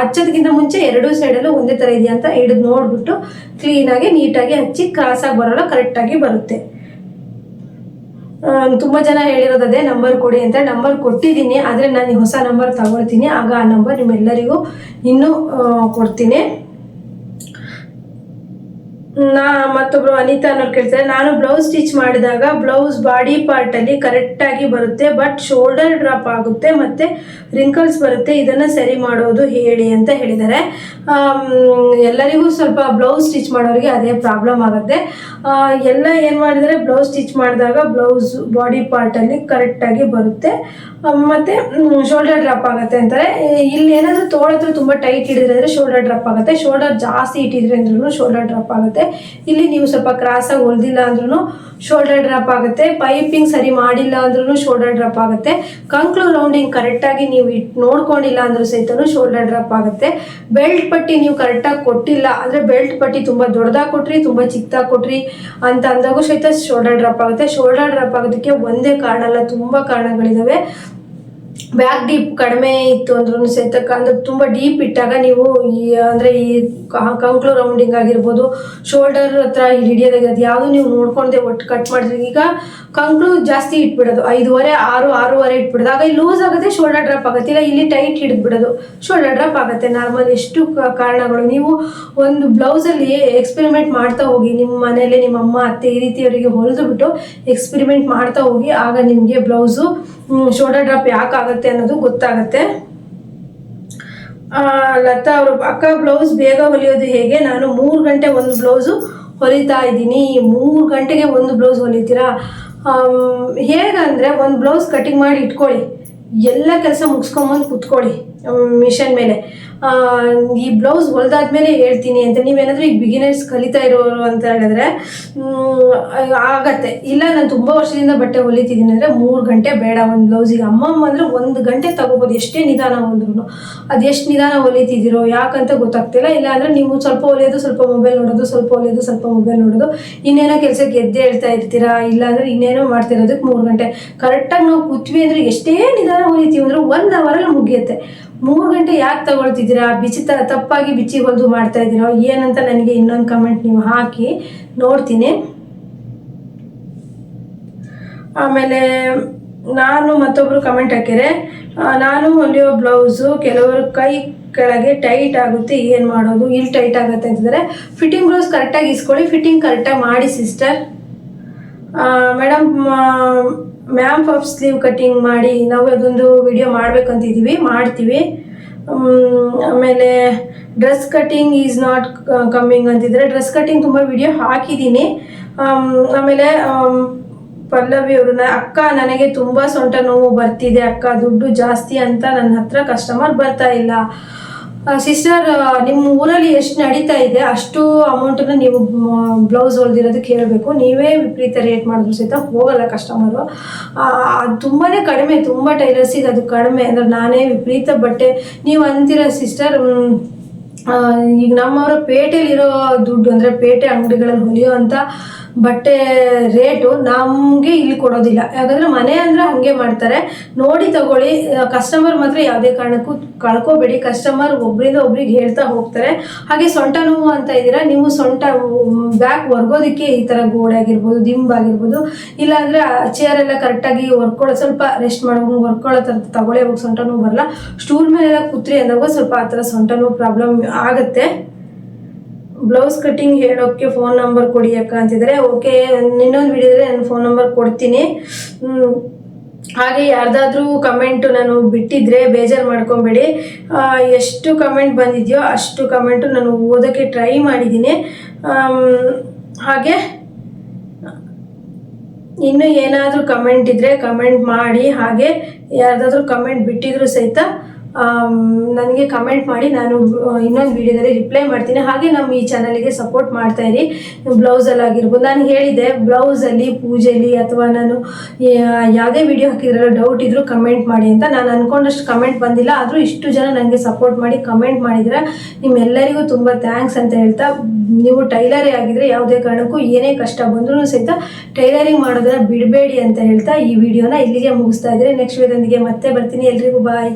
ಹಚ್ಚೋದಕ್ಕಿಂತ ಮುಂಚೆ ಎರಡೂ ಸೈಡಲ್ಲೂ ಒಂದೇ ಥರ ಇದೆಯಾ ಅಂತ ಹಿಡಿದು ನೋಡ್ಬಿಟ್ಟು ಕ್ಲೀನಾಗಿ, ನೀಟಾಗಿ ಹಚ್ಚಿ ಕ್ರಾಸಾಗಿ ಬರೋಲ್ಲ, ಕರೆಕ್ಟಾಗಿ ಬರುತ್ತೆ. ತುಂಬ ಜನ ಹೇಳಿರೋದು ಅದೇ ನಂಬರ್ ಕೊಡಿ ಅಂತ. ನಂಬರ್ ಕೊಟ್ಟಿದ್ದೀನಿ, ಆದರೆ ನಾನು ಹೊಸ ನಂಬರ್ ತಗೊಳ್ತೀನಿ. ಆಗ ಆ ನಂಬರ್ ನಿಮ್ಮೆಲ್ಲರಿಗೂ ಇನ್ನೂ ಕೊಡ್ತೀನಿ. ನಾ ಮತ್ತೊಬ್ರು ಅನಿತಾ ಅನ್ನೋರು ಕೇಳ್ತಾರೆ, ನಾನು ಬ್ಲೌಸ್ ಸ್ಟಿಚ್ ಮಾಡಿದಾಗ ಬ್ಲೌಸ್ ಬಾಡಿ ಪಾರ್ಟಲ್ಲಿ ಕರೆಕ್ಟಾಗಿ ಬರುತ್ತೆ, ಬಟ್ ಶೋಲ್ಡರ್ ಡ್ರಾಪ್ ಆಗುತ್ತೆ, ಮತ್ತು ರಿಂಕಲ್ಸ್ ಬರುತ್ತೆ, ಇದನ್ನು ಸರಿ ಮಾಡೋದು ಹೇಳಿ ಅಂತ ಹೇಳಿದ್ದಾರೆ. ಎಲ್ಲರಿಗೂ ಸ್ವಲ್ಪ ಬ್ಲೌಸ್ ಸ್ಟಿಚ್ ಮಾಡೋರಿಗೆ ಅದೇ ಪ್ರಾಬ್ಲಮ್ ಆಗುತ್ತೆ. ಎಲ್ಲ ಏನು ಮಾಡಿದರೆ ಬ್ಲೌಸ್ ಸ್ಟಿಚ್ ಮಾಡಿದಾಗ ಬ್ಲೌಸ್ ಬಾಡಿ ಪಾರ್ಟಲ್ಲಿ ಕರೆಕ್ಟಾಗಿ ಬರುತ್ತೆ. ಮತ್ತು ಶೋಲ್ಡರ್ ಡ್ರಾಪ್ ಆಗುತ್ತೆ ಅಂತಾರೆ. ಇಲ್ಲಿ ಏನಾದರೂ ತೋಳತ್ರ ತುಂಬ ಟೈಟ್ ಹಿಡಿದ್ರೆ ಶೋಲ್ಡರ್ ಡ್ರಾಪ್ ಆಗುತ್ತೆ. ಶೋಲ್ಡರ್ ಜಾಸ್ತಿ ಇಟ್ಟಿದ್ರೆ ಅಂದ್ರೂ ಶೋಲ್ಡರ್ ಡ್ರಾಪ್ ಆಗುತ್ತೆ. ಇಲ್ಲಿ ನೀವು ಸ್ವಲ್ಪ ಕ್ರಾಸಾಗಿ ಹೊಲ್ದಿಲ್ಲ ಅಂದ್ರೂ ಶೋಲ್ಡರ್ ಡ್ರಾಪ್ ಆಗುತ್ತೆ. ಪೈಪಿಂಗ್ ಸರಿ ಮಾಡಿಲ್ಲ ಅಂದ್ರೂ ಶೋಲ್ಡರ್ ಡ್ರಾಪ್ ಆಗುತ್ತೆ. ಕಂಕ್ಲು ರೌಂಡಿಂಗ್ ಕರೆಕ್ಟಾಗಿ ನೀವು ಇಟ್ ನೋಡ್ಕೊಂಡಿಲ್ಲ ಅಂದ್ರೂ ಸಹಿತ ಶೋಲ್ಡರ್ ಡ್ರಾಪ್ ಆಗುತ್ತೆ. ಬೆಲ್ಟ್ ಪಟ್ಟಿ ನೀವು ಕರೆಕ್ಟಾಗಿ ಕೊಟ್ಟಿಲ್ಲ, ಅಂದರೆ ಬೆಲ್ಟ್ ಪಟ್ಟಿ ತುಂಬ ದೊಡ್ಡದಾಗಿ ಕೊಟ್ರಿ, ತುಂಬ ಚಿಕ್ಕದಾಗಿ ಕೊಟ್ರಿ ಅಂತ ಅಂದಾಗೂ ಸಹಿತ ಶೋಲ್ಡರ್ ಡ್ರಾಪ್ ಆಗುತ್ತೆ. ಶೋಲ್ಡರ್ ಡ್ರಾಪ್ ಆಗೋದಕ್ಕೆ ಒಂದೇ ಕಾರಣ ಅಲ್ಲ, ತುಂಬ ಕಾರಣಗಳಿದಾವೆ. ಬ್ಯಾಕ್ ಡೀಪ್ ಕಡಿಮೆ ಇತ್ತು ಅಂದ್ರೂ ಸಹಿತ, ಅಂದ್ರೆ ತುಂಬ ಡೀಪ್ ಇಟ್ಟಾಗ ನೀವು ಈ, ಅಂದರೆ ಈ ಕಂಕ್ಳು ರೌಂಡಿಂಗ್ ಆಗಿರ್ಬೋದು ಶೋಲ್ಡರ್ ಹತ್ರ ಹಿಡಿಯೋದಾಗಿರೋದು ಯಾವುದು ನೀವು ನೋಡ್ಕೊಂಡೆ ಒಟ್ಟು ಕಟ್ ಮಾಡಿದ್ರೆ. ಈಗ ಕಂಕ್ಳು ಜಾಸ್ತಿ ಇಟ್ಬಿಡೋದು, ಐದುವರೆ, ಆರು, ಆರೂವರೆ ಇಟ್ಬಿಡೋದು. ಆಗ ಇಲ್ಲಿ ಲೂಸ್ ಆಗುತ್ತೆ ಶೋಲ್ಡರ್ ಡ್ರಾಪ್ ಆಗುತ್ತೆ. ಇಲ್ಲ ಇಲ್ಲಿ ಟೈಟ್ ಹಿಡಿದ್ಬಿಡೋದು ಶೋಲ್ಡರ್ ಡ್ರಾಪ್ ಆಗುತ್ತೆ. ನಾರ್ಮಲ್ ಎಷ್ಟು ಕಾರಣಗಳು. ನೀವು ಒಂದು ಬ್ಲೌಸಲ್ಲಿ ಎಕ್ಸ್ಪೆರಿಮೆಂಟ್ ಮಾಡ್ತಾ ಹೋಗಿ, ನಿಮ್ಮ ಮನೇಲಿ ನಿಮ್ಮ ಅಮ್ಮ, ಅತ್ತೆ ಈ ರೀತಿಯವರಿಗೆ ಹೊಲಿದು ಬಿಟ್ಟು ಎಕ್ಸ್ಪೆರಿಮೆಂಟ್ ಮಾಡ್ತಾ ಹೋಗಿ, ಆಗ ನಿಮಗೆ ಬ್ಲೌಸು ಶೋಲ್ಡರ್ ಡ್ರಾಪ್ ಯಾಕೆ ಆಗುತ್ತೆ ಅನ್ನೋದು ಗೊತ್ತಾಗುತ್ತೆ. ಲತಾ ಅವರು, ಅಕ್ಕ ಬ್ಲೌಸ್ ಬೇಗ ಹೊಲಿಯೋದು ಹೇಗೆ? ನಾನು ಮೂರು ಗಂಟೆ ಒಂದು ಬ್ಲೌಸು ಹೊಲಿತಾ ಇದ್ದೀನಿ. ಮೂರು ಗಂಟೆಗೆ ಒಂದು ಬ್ಲೌಸ್ ಹೊಲಿತೀರಾ? ಹೇಗಂದರೆ ಒಂದು ಬ್ಲೌಸ್ ಕಟಿಂಗ್ ಮಾಡಿ ಇಟ್ಕೊಳ್ಳಿ. ಎಲ್ಲ ಕೆಲಸ ಮುಗಿಸ್ಕೊಂಬಂದು ಕುತ್ಕೊಳ್ಳಿ ಮಿಷನ್ ಮೇಲೆ. ಈ ಬ್ಲೌಸ್ ಹೊಲ್ದಾದ್ಮೇಲೆ ಹೇಳ್ತೀನಿ ಅಂತ. ನೀವೇನಾದ್ರೂ ಈಗ ಬಿಗಿನರ್ಸ್ ಕಲಿತಾ ಇರೋರು ಅಂತ ಹೇಳಿದ್ರೆ ಆಗತ್ತೆ. ಇಲ್ಲ, ನಾನು ತುಂಬ ವರ್ಷದಿಂದ ಬಟ್ಟೆ ಹೊಲಿತಿದ್ದೀನಿ ಅಂದರೆ ಮೂರು ಗಂಟೆ ಬೇಡ ಒಂದು ಬ್ಲೌಸಿಗೆ ಅಮ್ಮಮ್ಮ ಅಂದರೆ ಒಂದು ಗಂಟೆ ತಗೋಬೋದು. ಎಷ್ಟೇ ನಿಧಾನ ಹೊಲಿದ್ರು ಅದು ಎಷ್ಟು ನಿಧಾನ ಹೊಲಿತಿದ್ದೀರೋ ಯಾಕಂತ ಗೊತ್ತಾಗ್ತಿಲ್ಲ. ಇಲ್ಲ ಅಂದರೆ ನೀವು ಸ್ವಲ್ಪ ಹೊಲಿಯೋದು, ಸ್ವಲ್ಪ ಮೊಬೈಲ್ ನೋಡೋದು, ಸ್ವಲ್ಪ ಹೊಲಿಯೋದು, ಸ್ವಲ್ಪ ಮೊಬೈಲ್ ನೋಡೋದು. ಇನ್ನೇನೋ ಕೆಲಸಕ್ಕೆ ಎದ್ದೇ ಹೇಳ್ತಾ ಇರ್ತೀರಾ? ಇಲ್ಲ ಅಂದರೆ ಇನ್ನೇನೋ ಮಾಡ್ತಿರೋದಕ್ಕೆ ಮೂರು ಗಂಟೆ. ಕರೆಕ್ಟಾಗಿ ನಾವು ಕೂತ್ವಿ ಅಂದರೆ ಎಷ್ಟೇ ನಿಧಾನ ಹೊಲಿತೀವಿ ಅಂದರೆ ಒಂದು ಅವರಲ್ಲಿ ಮುಗಿಯುತ್ತೆ. ಮೂರು ಗಂಟೆ ಯಾಕೆ ತಗೊಳ್ತಿದ್ದೀರಾ? ಬಿಚ್ಚಿ ತ ತಪ್ಪಾಗಿ ಬಿಚ್ಚಿ ಹೊಲಿದು ಮಾಡ್ತಾ ಇದ್ದೀರೋ? ಏನಂತ ನನಗೆ ಇನ್ನೊಂದು ಕಮೆಂಟ್ ನೀವು ಹಾಕಿ ನೋಡ್ತೀನಿ. ಆಮೇಲೆ ನಾನು ಮತ್ತೊಬ್ಬರು ಕಮೆಂಟ್ ಹಾಕಿದ್ರೆ ನಾನು ಹೊಲಿಯೋ ಬ್ಲೌಸು ಕೆಲವರು ಕೈ ಕೆಳಗೆ ಟೈಟ್ ಆಗುತ್ತೆ, ಏನು ಮಾಡೋದು? ಇಲ್ಲಿ ಟೈಟ್ ಆಗುತ್ತೆ ಅಂತಿದ್ದಾರೆ. ಫಿಟ್ಟಿಂಗ್ ಬ್ಲೌಸ್ ಕರೆಕ್ಟಾಗಿ ಇಸ್ಕೊಳ್ಳಿ. ಫಿಟ್ಟಿಂಗ್ ಕರೆಕ್ಟಾಗಿ ಮಾಡಿ sister madam ma'am of sleeve cutting ಮಾಡಿ ನಾವು ಅದೊಂದು ವಿಡಿಯೋ ಮಾಡ್ಬೇಕಂತಿದ್ದೀವಿ ಮಾಡ್ತೀವಿ. ಆಮೇಲೆ dress cutting is not coming ಅಂತಿದ್ರೆ ಡ್ರೆಸ್ ಕಟ್ಟಿಂಗ್ ತುಂಬ ವಿಡಿಯೋ ಹಾಕಿದ್ದೀನಿ. ಆಮೇಲೆ ಆಮ್, ಪಲ್ಲವಿ ಅವರು ಅಕ್ಕ ನನಗೆ ತುಂಬ ಸೊಂಟ ನೋವು ಬರ್ತಿದೆ ಅಕ್ಕ ದುಡ್ಡು ಜಾಸ್ತಿ ಅಂತ ನನ್ನ ಹತ್ರ ಕಸ್ಟಮರ್ ಬರ್ತಾ ಇಲ್ಲ. ಸಿಸ್ಟರ್ ನಿಮ್ಮ ಊರಲ್ಲಿ ಎಷ್ಟು ನಡೀತಾ ಇದೆ? ಅಷ್ಟು ಅಮೌಂಟನ್ನು ನೀವು ಬ್ಲೌಸ್ ಹೊಲ್ದಿರೋದಕ್ಕೆ ಹೇಳಬೇಕು ನೀವೇ ವಿಪರೀತ ರೇಟ್ ಮಾಡಿದ್ರು ಸಹಿತ ಹೋಗಲ್ಲ ಕಸ್ಟಮರು ಅದು ತುಂಬಾ ಕಡಿಮೆ, ತುಂಬ ಟೈಲರ್ಸಿಗೆ ಅದು ಕಡಿಮೆ. ಅಂದರೆ ನಾನೇ ವಿಪರೀತ ಬಟ್ಟೆ. ನೀವು ಅಂತೀರ ಸಿಸ್ಟರ್ ಈಗ ನಮ್ಮವರು ಪೇಟೆಯಲ್ಲಿರೋ ದುಡ್ಡು ಅಂದರೆ ಪೇಟೆ ಅಂಗಡಿಗಳಲ್ಲಿ ಹೊಲಿಯೋ ಅಂತ ಬಟ್ಟೆ ರೇಟು ನಮಗೆ ಇಲ್ಲಿ ಕೊಡೋದಿಲ್ಲ. ಯಾಕಂದರೆ ಮನೆ ಅಂದರೆ ಹಾಗೆ ಮಾಡ್ತಾರೆ. ನೋಡಿ ತಗೊಳ್ಳಿ ಕಸ್ಟಮರ್ ಮಾತ್ರ ಯಾವುದೇ ಕಾರಣಕ್ಕೂ ಕಳ್ಕೊಬೇಡಿ. ಕಸ್ಟಮರ್ ಒಬ್ರಿಂದ ಒಬ್ರಿಗೆ ಹೇಳ್ತಾ ಹೋಗ್ತಾರೆ. ಹಾಗೆ ಸೊಂಟ ನೋವು ಅಂತ ಇದ್ದೀರಾ ನೀವು ಸೊಂಟ ಬ್ಯಾಕ್ ಒರ್ಗೋದಕ್ಕೆ ಈ ಥರ ಗೋಡೆ ಆಗಿರ್ಬೋದು ದಿಂಬಾಗಿರ್ಬೋದು ಇಲ್ಲಾಂದರೆ ಚೇರ್ ಎಲ್ಲ ಕರೆಕ್ಟಾಗಿ ವರ್ಕೊಳ್ಳೋ ಸ್ವಲ್ಪ ರೆಸ್ಟ್ ಮಾಡೋದು ವರ್ಕೊಳ್ಳೋ ಥರ ತಗೊಳ್ಳಿ, ಅವಾಗ ಸೊಂಟ ನೋವು ಬರಲ್ಲ. ಸ್ಟೂಲ್ ಮೇಲೆಲ್ಲ ಕೂತ್ರಿ ಅಂದಾಗ ಸ್ವಲ್ಪ ಆ ಥರ ಸೊಂಟ ನೋವು ಪ್ರಾಬ್ಲಮ್ ಆಗುತ್ತೆ. ಬ್ಲೌಸ್ ಕಟ್ಟಿಂಗ್ ಹೇಳೋಕ್ಕೆ ಫೋನ್ ನಂಬರ್ ಕೊಡಿ ಅಕ್ಕ ಅಂತಿದ್ರೆ ಓಕೆ ಇನ್ನೊಂದು ವಿಡಿಯೋದಲ್ಲಿ ನಾನು ಫೋನ್ ನಂಬರ್ ಕೊಡ್ತೀನಿ. ಹಾಗೆ ಯಾರ್ದಾದ್ರೂ ಕಮೆಂಟ್ ನಾನು ಬಿಟ್ಟಿದ್ರೆ ಬೇಜಾರು ಮಾಡ್ಕೊಬೇಡಿ. ಎಷ್ಟು ಕಮೆಂಟ್ ಬಂದಿದೆಯೋ ಅಷ್ಟು ಕಮೆಂಟು ನಾನು ಓದೋಕ್ಕೆ ಟ್ರೈ ಮಾಡಿದ್ದೀನಿ. ಹಾಗೆ ಇನ್ನು ಏನಾದರೂ ಕಮೆಂಟ್ ಇದ್ದರೆ ಕಮೆಂಟ್ ಮಾಡಿ. ಹಾಗೆ ಯಾರ್ದಾದ್ರೂ ಕಮೆಂಟ್ ಬಿಟ್ಟಿದ್ರು ಸಹಿತ ನನಗೆ ಕಮೆಂಟ್ ಮಾಡಿ, ನಾನು ಇನ್ನೊಂದು ವಿಡಿಯೋದಲ್ಲಿ ರಿಪ್ಲೈ ಮಾಡ್ತೀನಿ. ಹಾಗೆ ನಮ್ಮ ಈ ಚಾನಲಿಗೆ ಸಪೋರ್ಟ್ ಮಾಡ್ತಾ ಇರಿ. ಬ್ಲೌಸಲ್ಲಿ ಆಗಿರ್ಬೋದು, ನಾನು ಹೇಳಿದೆ ಬ್ಲೌಸಲ್ಲಿ ಪೂಜೆಯಲ್ಲಿ ಅಥವಾ ನಾನು ಯಾವುದೇ ವಿಡಿಯೋ ಹಾಕಿದ್ರಲ್ಲ ಡೌಟ್ ಇದ್ದರೂ ಕಮೆಂಟ್ ಮಾಡಿ ಅಂತ. ನಾನು ಅಂದ್ಕೊಂಡಷ್ಟು ಕಮೆಂಟ್ ಬಂದಿಲ್ಲ, ಆದರೂ ಇಷ್ಟು ಜನ ನನಗೆ ಸಪೋರ್ಟ್ ಮಾಡಿ ಕಮೆಂಟ್ ಮಾಡಿದರೆ ನಿಮ್ಮೆಲ್ಲರಿಗೂ ತುಂಬ ಥ್ಯಾಂಕ್ಸ್ ಅಂತ ಹೇಳ್ತಾ, ನೀವು ಟೈಲರೇ ಆಗಿದ್ರೆ ಯಾವುದೇ ಕಾರಣಕ್ಕೂ ಏನೇ ಕಷ್ಟ ಬಂದರೂ ಸಹಿತ ಟೈಲರಿಂಗ್ ಮಾಡೋದನ್ನ ಬಿಡಬೇಡಿ ಅಂತ ಹೇಳ್ತಾ ಈ ವಿಡಿಯೋನ ಇಲ್ಲಿಗೆ ಮುಗಿಸ್ತಾ ಇದ್ದಾರೆ ನೆಕ್ಸ್ಟ್ ವಿಡಿಯೋದೊಂದಿಗೆ ಮತ್ತೆ ಬರ್ತೀನಿ. ಎಲ್ರಿಗೂ ಬಾಯ್